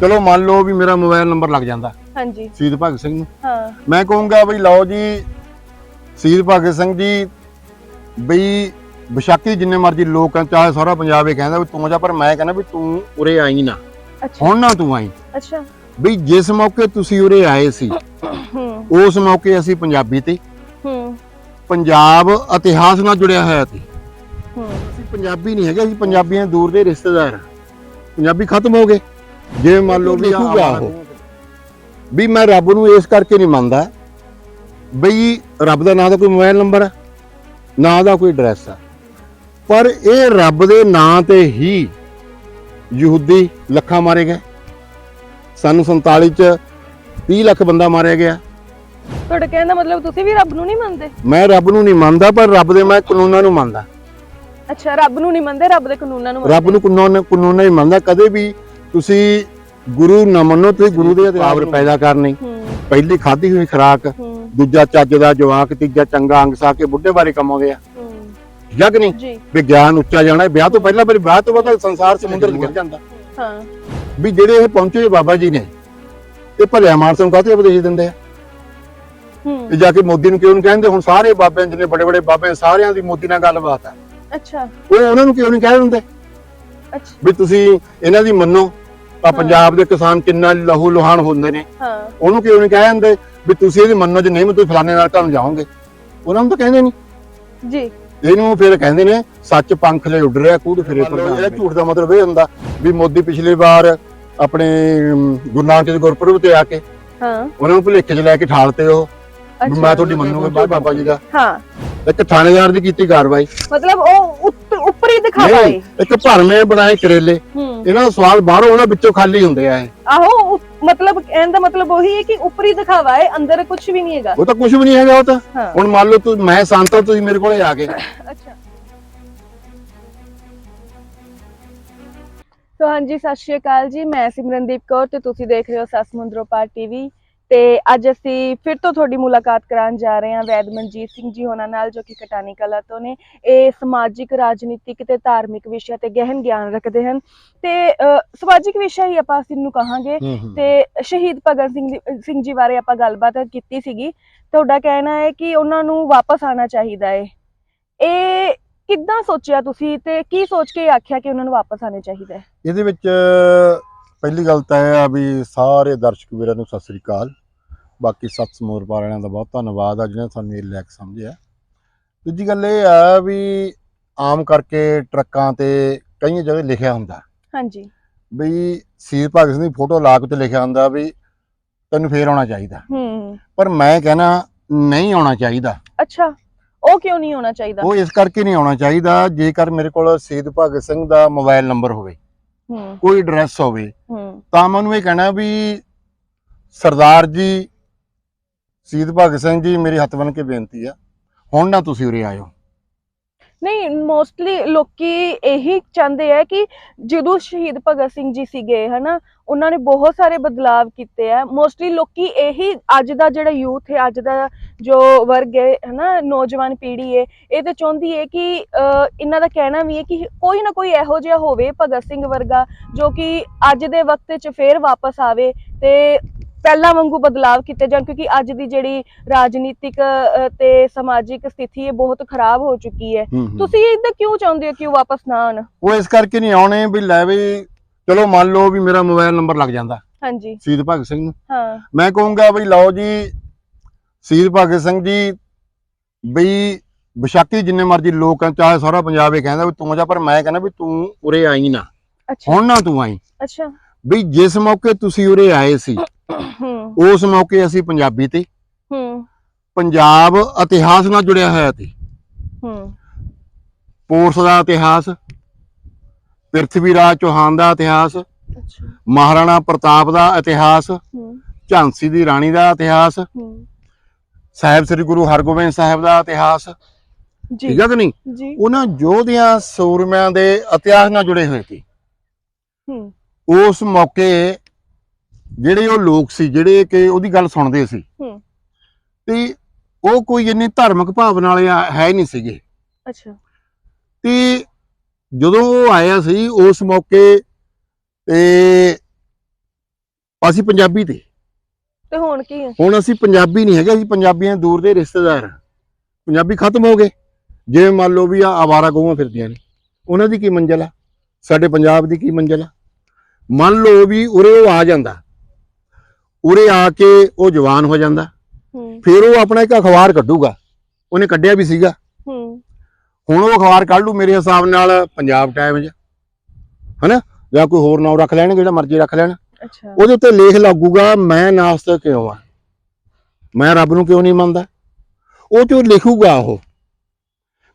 ਚਲੋ ਮੰਨ ਲਓ ਵੀ ਮੇਰਾ ਮੋਬਾਈਲ ਨੰਬਰ ਲੱਗ ਜਾਂਦਾ। ਹਾਂਜੀ। ਸ਼ਹੀਦ ਭਗਤ ਸਿੰਘ ਨੂੰ। ਹਾਂ। ਮੈਂ ਕਹੂੰਗਾ ਬਈ ਲਓ ਜੀ ਸ਼ਹੀਦ ਭਗਤ ਸਿੰਘ ਜੀ ਬਈ ਬਿਸ਼ਾਕੀ ਜਿੰਨੇ ਮਰਜ਼ੀ ਲੋਕ ਆ ਚਾਹੇ ਸਾਰਾ ਪੰਜਾਬ ਇਹ ਕਹਿੰਦਾ ਵੀ ਤੂੰ ਜਾ ਪਰ ਮੈਂ ਕਹਿੰਦਾ ਵੀ ਤੂੰ ਉਰੇ ਆਈ ਨਾ। ਹੁਣ ਨਾ ਤੂੰ ਆਈ। ਅੱਛਾ। ਬਈ ਜਿਸ ਮੌਕੇ ਤੁਸੀਂ ਉਰੇ ਆਏ ਸੀ ਉਸ ਮੌਕੇ ਅਸੀਂ ਪੰਜਾਬੀ ਤੇ। ਹੂੰ। ਪੰਜਾਬ ਇਤਿਹਾਸ ਨਾਲ ਜੁੜਿਆ ਹੋਇਆ ਸੀ। ਹੂੰ। ਅਸੀਂ ਪੰਜਾਬੀ ਨਹੀਂ ਹੈਗੇ ਅਸੀਂ ਪੰਜਾਬੀਆਂ ਦੇ ਦੂਰ ਦੇ ਰਿਸ਼ਤੇਦਾਰ। ਪੰਜਾਬੀ ਖਤਮ ਹੋ ਗਏ। ਜਿਵੇਂ ਮੰਨ ਲਓ ਵੀ ਲਿਖੂਗਾ ਉਹ। ਵੀ ਮੈਂ ਰੱਬ ਨੂੰ ਇਸ ਕਰਕੇ ਨਹੀਂ ਮੰਨਦਾ ਬਈ ਰੱਬ ਦਾ ਨਾਂ ਦਾ ਕੋਈ ਮੋਬਾਈਲ ਨੰਬਰ ਹੈ ਨਾਂ ਦਾ ਕੋਈ ਐਡਰੈਸ ਹੈ ਪਰ ਇਹ ਰੱਬ ਦੇ ਨਾਂ ਤੇ ਹੀ ਯਹੂਦੀ ਲੱਖਾਂ ਮਾਰੇ ਗਏ। ਸਨ 47 ਚ 30 ਲੱਖ ਬੰਦਾ ਮਾਰਿਆ ਗਿਆ। ਤੁਹਾਡਾ ਕਹਿਣ ਦਾ ਮਤਲਬ ਤੁਸੀਂ ਵੀ ਰੱਬ ਨੂੰ ਨਹੀਂ ਮੰਨਦੇ? ਮੈਂ ਰੱਬ ਨੂੰ ਨਹੀਂ ਮੰਨਦਾ ਪਰ ਰੱਬ ਦੇ ਮੈਂ ਕਾਨੂੰਨਾਂ ਨੂੰ ਮੰਨਦਾ। ਅੱਛਾ ਰੱਬ ਨੂੰ ਨਹੀਂ ਮੰਨਦੇ ਰੱਬ ਦੇ ਕਾਨੂੰਨਾਂ ਨੂੰ ਰੱਬ ਨੂੰ ਕਾਨੂੰਨ ਕਾਨੂੰਨ ਨਹੀਂ ਮੰਨਦਾ। ਕਦੇ ਵੀ ਤੁਸੀਂ ਗੁਰੂ ਨਾ ਮੰਨੋ ਤੇ ਗੁਰੂ ਦੇ ਪਾਵਰ ਪੈਦਾ ਕਰਨੀ। ਪਹਿਲੀ ਖਾਧੀ ਹੋਈ ਖੁਰਾਕ ਦੂਜਾ ਚੱਜ ਦਾ ਜਵਾਕ ਤੀਜਾ ਚੰਗਾ ਅੰਗ ਸਾ ਕੇ ਬੁੱਢੇ ਬਾਰੇ ਆ। ਹੂੰ। ਜਗ ਨਹੀਂ। ਵਿਗਿਆਨ ਉੱਚਾ ਜਾਣਾ। ਵਿਆਹ ਤੋਂ ਪਹਿਲਾਂ ਫਿਰ ਵਿਆਹ ਤੋਂ ਬਾਅਦ ਸੰਸਾਰ ਸਮੁੰਦਰ ਗਿਰ ਜਾਂਦਾ। ਹਾਂ। ਵੀ ਜਿਹੜੇ ਇਹ ਪਹੁੰਚੇ ਬਾਬਾ ਜੀ ਨੇ ਇਹ ਭਲੇ ਮਾਨਸ ਨੂੰ ਕਾਹਤੇ ਉਪਦੇਸ਼ ਦਿੰਦੇ ਆ? ਹੂੰ। ਤੇ ਜਾ ਕੇ ਮੋਦੀ ਨੂੰ ਕਿਉਂ ਨਹੀਂ ਕਹਿੰਦੇ? ਹੁਣ ਸਾਰੇ ਬਾਬੇ ਜਿਹਨੇ ਬੜੇ ਬੜੇ ਬਾਬੇ ਸਾਰਿਆਂ ਦੀ ਮੋਦੀ ਨਾਲ ਗੱਲਬਾਤ ਆ। ਅੱਛਾ। ਉਹ ਉਹਨਾਂ ਨੂੰ ਕਿਉਂ ਨਹੀਂ ਕਹਿ ਦਿੰਦੇ? ਅੱਛਾ। ਵੀ ਤੁਸੀਂ ਇਹਨਾਂ ਦੀ ਮੰਨੋ। ਆ ਪੰਜਾਬ ਦੇ ਕਿਸਾਨ ਕਿੰਨਾ ਲਹੂ ਲੋਹਾਨ ਹੁੰਦੇ ਨੇ। ਹਾਂ। ਉਹਨੂੰ ਕਿਉਂ ਨਹੀਂ ਕਹਿ ਜਾਂਦੇ ਵੀ ਤੁਸੀਂ ਇਹਦੀ ਮੰਨੋ ਜੇ ਨਹੀਂ ਮੈਂ ਤੁਸੀਂ ਫਲਾਣੇ ਨਾਲ ਤੁਹਾਨੂੰ ਜਾਓਗੇ। ਉਹਨਾਂ ਨੂੰ ਤਾਂ ਕਹਿੰਦੇ ਨਹੀਂ। ਜੀ। ਇਹਨੂੰ ਫਿਰ ਕਹਿੰਦੇ ਨੇ ਸੱਚ ਪੰਖ ਲੈ ਉੱਡ ਰਿਹਾ ਕੂੜ ਫਿਰੇ ਪ੍ਰਧਾਨ ਇਹ ਝੂਠ ਦਾ ਮਤਲਬ ਇਹ ਹੁੰਦਾ ਵੀ ਮੋਦੀ ਪਿਛਲੀ ਵਾਰ ਆਪਣੇ ਅਮ, ਗੁਰੂ ਨਾਨਕ ਦੇ ਗੁਰਪੁਰਬ ਤੇ ਆ ਕੇ ਹਾਂ। ਉਹਨਾਂ ਨੂੰ ਭੁਲੇਖੇ 'ਚ ਲੈ ਕੇ ਠਾਲਤੇ ਉਹ। ਮੈਂ ਤੁਹਾਡੀ ਮੰਨੂਗਾ ਬਾਬਾ ਬਾਬਾ ਜੀ ਦਾ। ਹਾਂ। ਇੱਕ ਥਾਣੇਦਾਰ ਦੀ ਕੀਤੀ ਕਾਰਵਾਈ। ਮਤਲਬ ਉਹ ਉੱਪਰੀ ਦਿਖਾਵਾ ਹੈ ਨਹੀਂ ਇੱਕ ਭਰਮੇ ਬਣਾਏ ਕਰੇਲੇ। ਹੂੰ। ਇਹਨਾਂ ਦਾ ਸਵਾਦ ਬਾਹਰੋਂ ਉਹਨਾਂ ਵਿੱਚੋਂ ਖਾਲੀ ਹੁੰਦੇ ਆ ਇਹ। ਆਹੋ ਉ- ਮਤਲਬ ਕਹਿਣ ਦਾ ਮਤਲਬ ਉਹੀ ਹੈ ਕਿ ਉੱਪਰੀ ਦਿਖਾਵਾ ਹੈ ਅੰਦਰ ਕੁਝ ਵੀ ਨਹੀਂ ਹੈਗਾ। ਉਹ ਤਾਂ ਕੁਝ ਵੀ ਨਹੀਂ ਹੈਗਾ ਉਹ ਤਾਂ। ਹਾਂ। ਹੁਣ ਮੰਨ ਲਓ ਤੂੰ ਮੈਂ ਸੰਤ ਤੁਸੀਂ ਮੇਰੇ ਕੋਲੇ ਆ ਗਏ। ਅੱਛਾ। ਸੋ ਹਾਂਜੀ ਸਤਿ ਸ਼੍ਰੀ ਅਕਾਲ ਜੀ। ਮੈਂ ਸਿਮਰਨਦੀਪ ਕੌਰ ਤੇ ਤੁਸੀਂ ਦੇਖ ਰਹੇ ਹੋ ਸਸਮੁੰਦਰੋ ਪਾਰ ਟੀਵੀ। ਤੇ ਅੱਜ ਅਸੀਂ ਫਿਰ ਤੋਂ ਤੁਹਾਡੀ ਮੁਲਾਕਾਤ ਕਰਾਉਣ ਜਾ ਰਹੇ ਹਾਂ ਵੈਦ ਮਨਜੀਤ ਸਿੰਘ ਜੀ ਹੋਣਾ ਨਾਲ ਜੋ ਕਿ ਕਟਾਣੀ ਕਲਾ ਤੋਂ ਨੇ। ਇਹ ਸਮਾਜਿਕ ਰਾਜਨੀਤਿਕ ਤੇ ਧਾਰਮਿਕ ਵਿਸ਼ਿਆਂ ਤੇ ਗਹਿਨ ਗਿਆਨ ਰੱਖਦੇ ਹਨ। ਤੇ ਸਮਾਜਿਕ ਵਿਸ਼ਾ ਹੀ ਆਪਾਂ ਨੂੰ ਕਹਾਂਗੇ। ਤੇ ਸ਼ਹੀਦ ਭਗਤ ਸਿੰਘ ਜੀ- ਸਿੰਘ ਜੀ ਬਾਰੇ ਆਪਾਂ ਗੱਲਬਾਤ ਕੀਤੀ ਸੀਗੀ। ਤੁਹਾਡਾ ਕਹਿਣਾ ਹੈ ਕਿ ਉਹਨਾਂ ਨੂੰ ਵਾਪਸ ਆਉਣਾ ਚਾਹੀਦਾ ਹੈ ਇਹ ਕਿੱਦਾਂ ਸੋਚਿਆ ਤੁਸੀਂ ਤੇ ਕੀ ਸੋਚ ਕੇ ਆਖਿਆ ਕਿ ਉਹਨਾਂ ਨੂੰ ਵਾਪਸ ਆਉਣਾ ਚਾਹੀਦਾ? ਹੈ ਇਹਦੇ ਵਿੱਚ ਪਹਿਲੀ ਗੱਲ ਤਾਂ ਇਹ ਆ ਵੀ ਸਾਰੇ ਦਰਸ਼ਕ ਵੀਰਾਂ ਨੂੰ ਸਤਿ ਸ੍ਰੀ ਅਕਾਲ। ਬਾਕੀ ਸੱਤ ਸਮੂਰ ਵਾਲਿਆਂ ਦਾ ਬਹੁਤ ਧੰਨਵਾਦ ਆ ਜਿਹਨੇ ਸਾਨੂੰ ਇਹ ਲੈਕ ਸਮਝਿਆ। ਦੂਜੀ ਗੱਲ ਇਹ ਆ ਵੀ ਆਮ ਕਰਕੇ ਟਰੱਕਾਂ ਤੇ ਕਈ ਜਗ੍ਹਾ ਲਿਖਿਆ ਹੁੰਦਾ। ਹਾਂਜੀ। ਵੀ ਸ਼ਹੀਦ ਭਗਤ ਸਿੰਘ ਦੀ ਫੋਟੋ ਲਾ ਕੇ ਤੇ ਲਿਖਿਆ ਹੁੰਦਾ ਵੀ ਤੈਨੂੰ ਫੇਰ ਆਉਣਾ ਚਾਹੀਦਾ। ਹੂੰ। ਪਰ ਮੈਂ ਕਹਿੰਦਾ ਨਹੀਂ ਆਉਣਾ ਚਾਹੀਦਾ। ਅੱਛਾ ਉਹ ਕਿਉਂ ਨਹੀਂ ਹੋਣਾ ਚਾਹੀਦਾ? ਉਹ ਇਸ ਕਰਕੇ ਨਹੀਂ ਆਉਣਾ ਚਾਹੀਦਾ ਜੇਕਰ ਮੇਰੇ ਕੋਲ ਸ਼ਹੀਦ ਭਗਤ ਸਿੰਘ ਦਾ ਮੋਬਾਈਲ ਨੰਬਰ ਹੋਵੇ। ਕੋਈ ਐਡਰੈਸ ਹੋਵੇ ਤਾਂ ਮੈਂ ਉਹਨੂੰ ਇਹ ਕਹਿਣਾ ਵੀ ਸਰਦਾਰ ਜੀ ਸ਼ਹੀਦ ਭਗਤ ਸਿੰਘ ਜੀ ਮੇਰੀ ਹੱਥ ਬੰਨ ਕੇ ਬੇਨਤੀ ਆ ਹੁਣ ਨਾ ਤੁਸੀਂ ਉਰੇ ਆਇਓ। ਨਹੀਂ ਮੋਸਟਲੀ ਲੋਕੀ ਇਹੀ ਚਾਹੁੰਦੇ ਆ ਕਿ ਜਦੋਂ ਸ਼ਹੀਦ ਭਗਤ ਸਿੰਘ ਜੀ ਸੀਗੇ, ਹਨਾ, ਉਹਨਾਂ ਨੇ ਬਹੁਤ ਸਾਰੇ ਬਦਲਾਵ ਕੀਤੇ ਆ। ਮੋਸਟਲੀ ਲੋਕੀ ਇਹੀ, ਅੱਜ ਦਾ ਜਿਹੜਾ ਯੂਥ ਹੈ, ਅੱਜ ਦਾ ਜੋ ਵਰਗ ਹੈ, ਹਨਾ, ਨੌਜਵਾਨ ਪੀੜ੍ਹੀ ਹੈ, ਇਹ ਤੇ ਚਾਹੁੰਦੀ ਹੈ ਕਿ ਇਹਨਾਂ ਦਾ ਕਹਿਣਾ ਵੀ ਹੈ ਕਿ ਕੋਈ ਨਾ ਕੋਈ ਇਹੋ ਜਿਹਾ ਹੋਵੇ ਭਗਤ ਸਿੰਘ ਵਰਗਾ, ਜੋ ਕਿ ਅੱਜ ਦੇ ਵਕਤ 'ਚ ਫੇਰ ਵਾਪਸ ਆਵੇ ਤੇ ਪਹਿਲਾਂ ਵਾਂਗੂ ਬਦਲਾਵ ਕੀਤੇ ਜਾਣ ਕਿਉਂਕਿ ਅੱਜ ਦੀ ਜਿਹੜੀ ਰਾਜਨੀਤਿਕ ਤੇ ਸਮਾਜਿਕ ਸਥਿਤੀ ਹੈ ਬਹੁਤ ਖਰਾਬ ਹੋ ਚੁੱਕੀ ਹੈ। ਤੁਸੀਂ ਇਦਾਂ ਕਿਉਂ ਚਾਹੁੰਦੇ ਹੋ ਕਿ ਉਹ ਵਾਪਸ ਨਾ ਆਉਣ? ਉਹ ਇਸ ਕਰਕੇ ਨਹੀਂ ਆਉਣੇ ਵੀ ਲੈ ਵੀ ਚਲੋ ਮੰਨ ਲਓ ਵੀ ਮੇਰਾ ਮੋਬਾਈਲ ਨੰਬਰ ਲੱਗ ਜਾਂਦਾ। ਹਾਂਜੀ। ਸ਼ਹੀਦ ਭਗਤ ਸਿੰਘ ਹਾਂ। ਮੈਂ ਕਹੂੰਗਾ ਵੀ ਲਓ ਜੀ ਸ਼ਹੀਦ ਭਗਤ ਸਿੰਘ ਜੀ ਬਈ ਬਿਸ਼ਾਕੀ ਜਿੰਨੇ ਮਰਜ਼ੀ ਲੋਕ ਆ ਚਾਹੇ ਸਾਰਾ ਪੰਜਾਬ ਇਹ ਕਹਿੰਦਾ ਵੀ ਤੂੰ ਜਾ ਪਰ ਮੈਂ ਕਹਿੰਦਾ ਵੀ ਤੂੰ ਉਰੇ ਆਈ ਨਾ। ਅੱਛਾ। ਹੁਣ ਨਾ ਤੂੰ ਆਈ। ਅੱਛਾ। ਵੀ ਜਿਸ ਮੌਕੇ ਤੁਸੀਂ ਉਰੇ ਆਏ ਸੀ ਉਸ ਮੌਕੇ ਅਸੀਂ ਪੰਜਾਬੀ ਤੇ ਹੂੰ। ਪੰਜਾਬ ਇਤਿਹਾਸ ਨਾਲ ਜੁੜਿਆ ਹੋਇਆ ਸੀ। ਹੂੰ। ਪੋਰਸ ਦਾ ਇਤਿਹਾਸ ਪ੍ਰਿਥਵੀ ਰਾਜ ਚੌਹਾਨ ਦਾ ਇਤਿਹਾਸ ਅੱਛਾ। ਮਹਾਰਾਣਾ ਪ੍ਰਤਾਪ ਦਾ ਇਤਿਹਾਸ ਹੂੰ। ਝਾਂਸੀ ਦੀ ਰਾਣੀ ਦਾ ਇਤਿਹਾਸ ਹੂੰ। ਸਾਹਿਬ ਸ੍ਰੀ ਗੁਰੂ ਹਰਗੋਬਿੰਦ ਸਾਹਿਬ ਦਾ ਇਤਿਹਾਸ ਜੀ। ਠੀਕ ਹੈ ਕਿ ਨਹੀਂ? ਉਹਨਾਂ ਯੋਧਿਆਂ ਸੂਰਮਿਆਂ ਦੇ ਇਤਿਹਾਸ ਨਾਲ ਜੁੜੇ ਹੋਏ ਸੀ। ਹੂੰ। ਉਸ ਮੌਕੇ ਜਿਹੜੇ ਉਹ ਲੋਕ ਸੀ ਜਿਹੜੇ ਕਿ ਉਹਦੀ ਗੱਲ ਸੁਣਦੇ ਸੀ। ਹੂੰ। ਤੇ ਉਹ ਕੋਈ ਇੰਨੀ ਧਾਰਮਿਕ ਭਾਵਨਾ ਵਾਲੇ ਆ- ਹੈ ਨਹੀਂ ਸੀਗੇ। ਅੱਛਾ। ਤੇ ਜਦੋਂ ਉਹ ਆਇਆ ਸੀ ਉਸ ਮੌਕੇ ਤੇ ਅਸੀਂ ਪੰਜਾਬੀ ਤੇ। ਤੇ ਹੁਣ ਕੀ ਹੈ ਹੁਣ ਅਸੀਂ ਪੰਜਾਬੀ ਨਹੀਂ ਹੈਗੇ ਅਸੀਂ ਪੰਜਾਬੀਆਂ ਦੂਰ ਦੇ ਰਿਸ਼ਤੇਦਾਰ ਹਾਂ। ਪੰਜਾਬੀ ਖਤਮ ਹੋ ਗਏ। ਜਿਵੇਂ ਮੰਨ ਲਓ ਵੀ ਆ ਆਵਾਰਾ ਗਊਆਂ ਫਿਰਦੀਆਂ ਨੇ। ਉਹਨਾਂ ਦੀ ਕੀ ਮੰਜ਼ਲ ਆ? ਸਾਡੇ ਪੰਜਾਬ ਦੀ ਕੀ ਮੰਜ਼ਲ ਆ? ਮੰਨ ਲਓ ਵੀ ਉਰੇ ਉਹ ਆ ਜਾਂਦਾ। ਉਰੇ ਆ ਕੇ ਉਹ ਜਵਾਨ ਹੋ ਜਾਂਦਾ। ਫਿਰ ਉਹ ਆਪਣਾ ਇੱਕ ਅਖਬਾਰ ਕੱਢੂਗਾ। ਉਹਨੇ ਕੱਢਿਆ ਵੀ ਸੀਗਾ। ਹੁਣ ਉਹ ਅਖਬਾਰ ਕੱਢ ਲੂ ਮੇਰੇ ਹਿਸਾਬ ਨਾਲ ਪੰਜਾਬ ਟਾਈਮਜ਼ ਹਨਾ? ਜਾਂ ਕੋਈ ਹੋਰ ਨਾਮ ਰੱਖ ਲੈਣ ਜਿਹੜਾ ਮਰਜ਼ੀ ਰੱਖ ਲੈਣ। ਅੱਛਾ। ਉਹਦੇ ਉੱਤੇ ਲੇਖ ਲੱਗੂਗਾ ਮੈਂ ਨਾਸਤਕ ਕਿਉਂ ਆ? ਮੈਂ ਰੱਬ ਨੂੰ ਕਿਉਂ ਨਹੀਂ ਮੰਨਦਾ? ਉਹ ਚੋਂ ਲਿਖੂਗਾ ਉਹ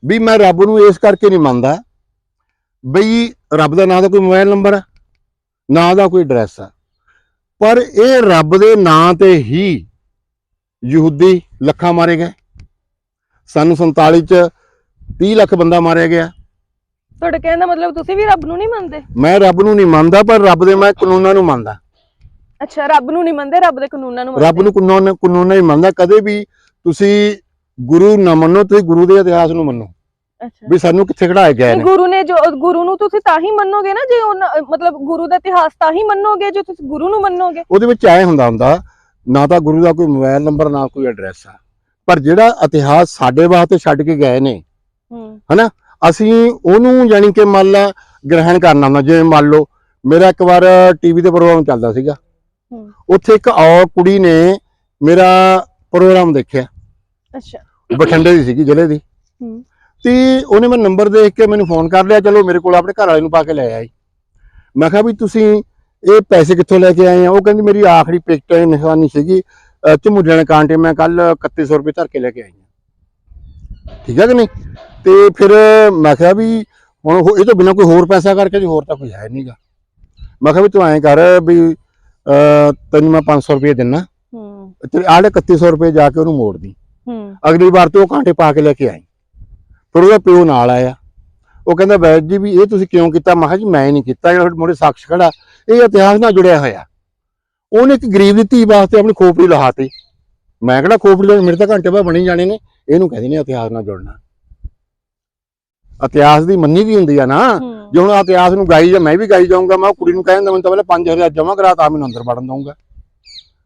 ਵੀ ਮੈਂ ਰੱਬ ਨੂੰ ਇਸ ਕਰਕੇ ਨਹੀਂ ਮੰਨਦਾ ਬਈ ਰੱਬ ਦਾ ਨਾਂ ਦਾ ਕੋਈ ਮੋਬਾਈਲ ਨੰਬਰ ਆ ਨਾ ਦਾ ਕੋਈ ਐਡਰੈਸ ਆ। ਪਰ ਇਹ ਰੱਬ ਦੇ ਨਾਂ ਤੇ ਹੀ ਯਹੂਦੀ ਲੱਖਾਂ ਮਾਰੇ ਗਏ। ਸਾਨੂੰ 47 ਚ 30 ਲੱਖ ਬੰਦਾ ਮਾਰਿਆ ਗਿਆ। ਤੁਹਾਡੇ ਕਹਿਣ ਦਾ ਮਤਲਬ ਤੁਸੀਂ ਵੀ ਰੱਬ ਨੂੰ ਨਹੀਂ ਮੰਨਦੇ? ਮੈਂ ਰੱਬ ਨੂੰ ਨਹੀਂ ਮੰਨਦਾ ਪਰ ਰੱਬ ਦੇ ਮੈਂ ਕਾਨੂੰਨਾਂ ਨੂੰ ਮੰਨਦਾ। ਅੱਛਾ ਰੱਬ ਨੂੰ ਨਹੀਂ ਮੰਨਦੇ ਰੱਬ ਦੇ ਕਾਨੂੰਨਾਂ ਨੂੰ ਰੱਬ ਨੂੰ ਕਾਨੂੰਨ ਕਾਨੂੰਨ ਹੀ ਮੰਨਦਾ। ਕਦੇ ਵੀ ਤੁਸੀਂ ਗੁਰੂ ਨਾ ਮੰਨੋ ਤੁਸੀਂ ਗੁਰੂ ਦੇ ਇਤਿਹਾਸ ਨੂੰ ਮੰਨੋ। ਵੀ ਸਾਨੂੰ ਕਿੱਥੇ ਖੜਾਏ ਗਏ ਨੇ? ਗੁਰੂ ਨੇ ਜੋ ਗੁਰੂ ਨੂੰ ਤੁਸੀਂ ਤਾਂ ਹੀ ਮੰਨੋਗੇ ਨਾ ਜੇ ਮਤਲਬ ਗੁਰੂ ਦਾ ਇਤਿਹਾਸ ਤਾਂ ਹੀ ਮੰਨੋਗੇ ਜੇ ਤੁਸੀਂ ਗੁਰੂ ਨੂੰ ਮੰਨੋਗੇ? ਉਹਦੇ ਵਿੱਚ ਐ ਹੁੰਦਾ ਹੁੰਦਾ ਨਾ ਤਾਂ ਗੁਰੂ ਦਾ ਕੋਈ ਮੋਬਾਈਲ ਨੰਬਰ ਨਾ ਕੋਈ ਐਡਰੈਸ ਆ। ਪਰ ਜਿਹੜਾ ਇਤਿਹਾਸ ਸਾਡੇ ਵਾਸਤੇ ਛੱਡ ਕੇ ਗਏ ਨੇ ਹੂੰ। ਅਸੀਂ ਉਹਨੂੰ ਯਾਨੀ ਕਿ ਮੰਨ ਲਾ ਗ੍ਰਹਿਣ ਕਰਨਾ ਹੁੰਦਾ ਜਿਵੇਂ ਮੰਨ ਲਓ ਮੇਰਾ ਇੱਕ ਵਾਰ ਟੀਵੀ ਤੇ ਪ੍ਰੋਗਰਾਮ ਚੱਲਦਾ ਸੀਗਾ। ਉੱਥੇ ਇੱਕ ਔ ਕੁੜੀ ਨੇ ਮੇਰਾ ਪ੍ਰੋਗਰਾਮ ਦੇਖਿਆ। ਅੱਛਾ। ਬਠਿੰਡੇ ਦੀ ਸੀਗੀ ਜ਼ਿਲ੍ਹੇ ਦੀ। ਤੇ ਉਹਨੇ ਮੈਂ ਨੰਬਰ ਦੇਖ ਕੇ ਮੈਨੂੰ ਫੋਨ ਕਰ ਲਿਆ ਚਲੋ ਮੇਰੇ ਕੋਲ ਆਪਣੇ ਘਰ ਵਾਲੇ ਨੂੰ ਪਾ ਕੇ ਲੈ ਆਈ। ਮੈਂ ਕਿਹਾ ਵੀ ਤੁਸੀਂ ਇਹ ਪੈਸੇ ਕਿੱਥੋਂ ਲੈ ਕੇ ਆਏ ਆ? ਉਹ ਕਹਿੰਦੀ ਮੇਰੀ ਆਖਰੀ ਪਿਕਟ ਨਿਸ਼ਾਨੀ ਸੀਗੀ ਝਮੁੱਜਣ ਕਾਂਟੇ ਮੈਂ ਕੱਲ 3100 ਰੁਪਏ ਧਰ ਕੇ ਲੈ ਕੇ ਆਈ ਹਾਂ। ਠੀਕ ਹੈ ਕਿ ਨਹੀਂ? ਤੇ ਫਿਰ ਮੈਂ ਕਿਹਾ ਵੀ ਹੁਣ ਇਹ ਤੋਂ ਬਿਨਾਂ ਕੋਈ ਹੋਰ ਪੈਸਾ ਕਰਕੇ ਜੀ ਹੋਰ ਤਾਂ ਕੋਈ ਹੈ ਨਹੀਂਗਾ ਮੈਂ ਕਿਹਾ ਵੀ ਤੂੰ ਐਂ ਕਰ ਵੀ ਤੈਨੂੰ ਮੈਂ 500 ਰੁਪਏ ਦਿੰਨਾ। ਹੂੰ। ਤੇ ਆਲੇ 3100 ਰੁਪਏ ਜਾ ਕੇ ਉਹਨੂੰ ਮੋੜ ਦੀ ਹੂੰ। ਅਗਲੀ ਵਾਰ ਤੋਂ ਉਹ ਕਾਂਟੇ ਪਾ ਕੇ ਲੈ ਕੇ ਆਈ। ਫਿਰ ਉਹਦਾ ਪਿਓ ਨਾਲ ਆਇਆ। ਉਹ ਕਹਿੰਦਾ ਵੈਦ ਜੀ ਵੀ ਇਹ ਤੁਸੀਂ ਕਿਉਂ ਕੀਤਾ? ਮੈਂ ਕਿਹਾ ਜੀ ਮੈਂ ਨਹੀਂ ਕੀਤਾ ਜਿਹੜਾ ਮੋੜੇ ਸਾਕਸ਼ ਖੜਾ। ਇਹ ਇਤਿਹਾਸ ਨਾਲ ਜੁੜਿਆ ਹੋਇਆ। ਉਹਨੇ ਇੱਕ ਗਰੀਬ ਦੀ ਧੀ ਵਾਸਤੇ ਆਪਣੀ ਖੋਪੜੀ ਲਹਾਤੀ ਮੈਂ ਕਿਹੜਾ ਖੋਪੜੀ ਦੇ ਮੇਰੇ ਤਾਂ ਘੰਟੇ ਬਾਅਦ ਬਣੀ ਜਾਣੇ ਨੇ। ਇਹਨੂੰ ਕਹਿੰਦੇ ਨੇ ਇਤਿਹਾਸ ਨਾਲ ਜੁੜਨਾ। ਇਤਿਹਾਸ ਦੀ ਮੰਨੀ ਦੀ ਹੁੰਦੀ ਆ ਨਾ। ਜੇ ਹੁਣ ਇਤਿਹਾਸ ਨੂੰ ਗਾਈ ਜਾਂ ਮੈਂ ਵੀ ਗਾਈ ਜਾਊਂਗਾ। ਮੈਂ ਕੁੜੀ ਨੂੰ ਕਹਿੰਦਾ ਮੈਨੂੰ ਤਾਂ ਪਹਿਲਾਂ 5000 ਜਮ੍ਹਾਂ ਕਰਾ ਤਾਂ ਮੈਨੂੰ ਅੰਦਰ ਵੜਨ ਦਊਂਗਾ।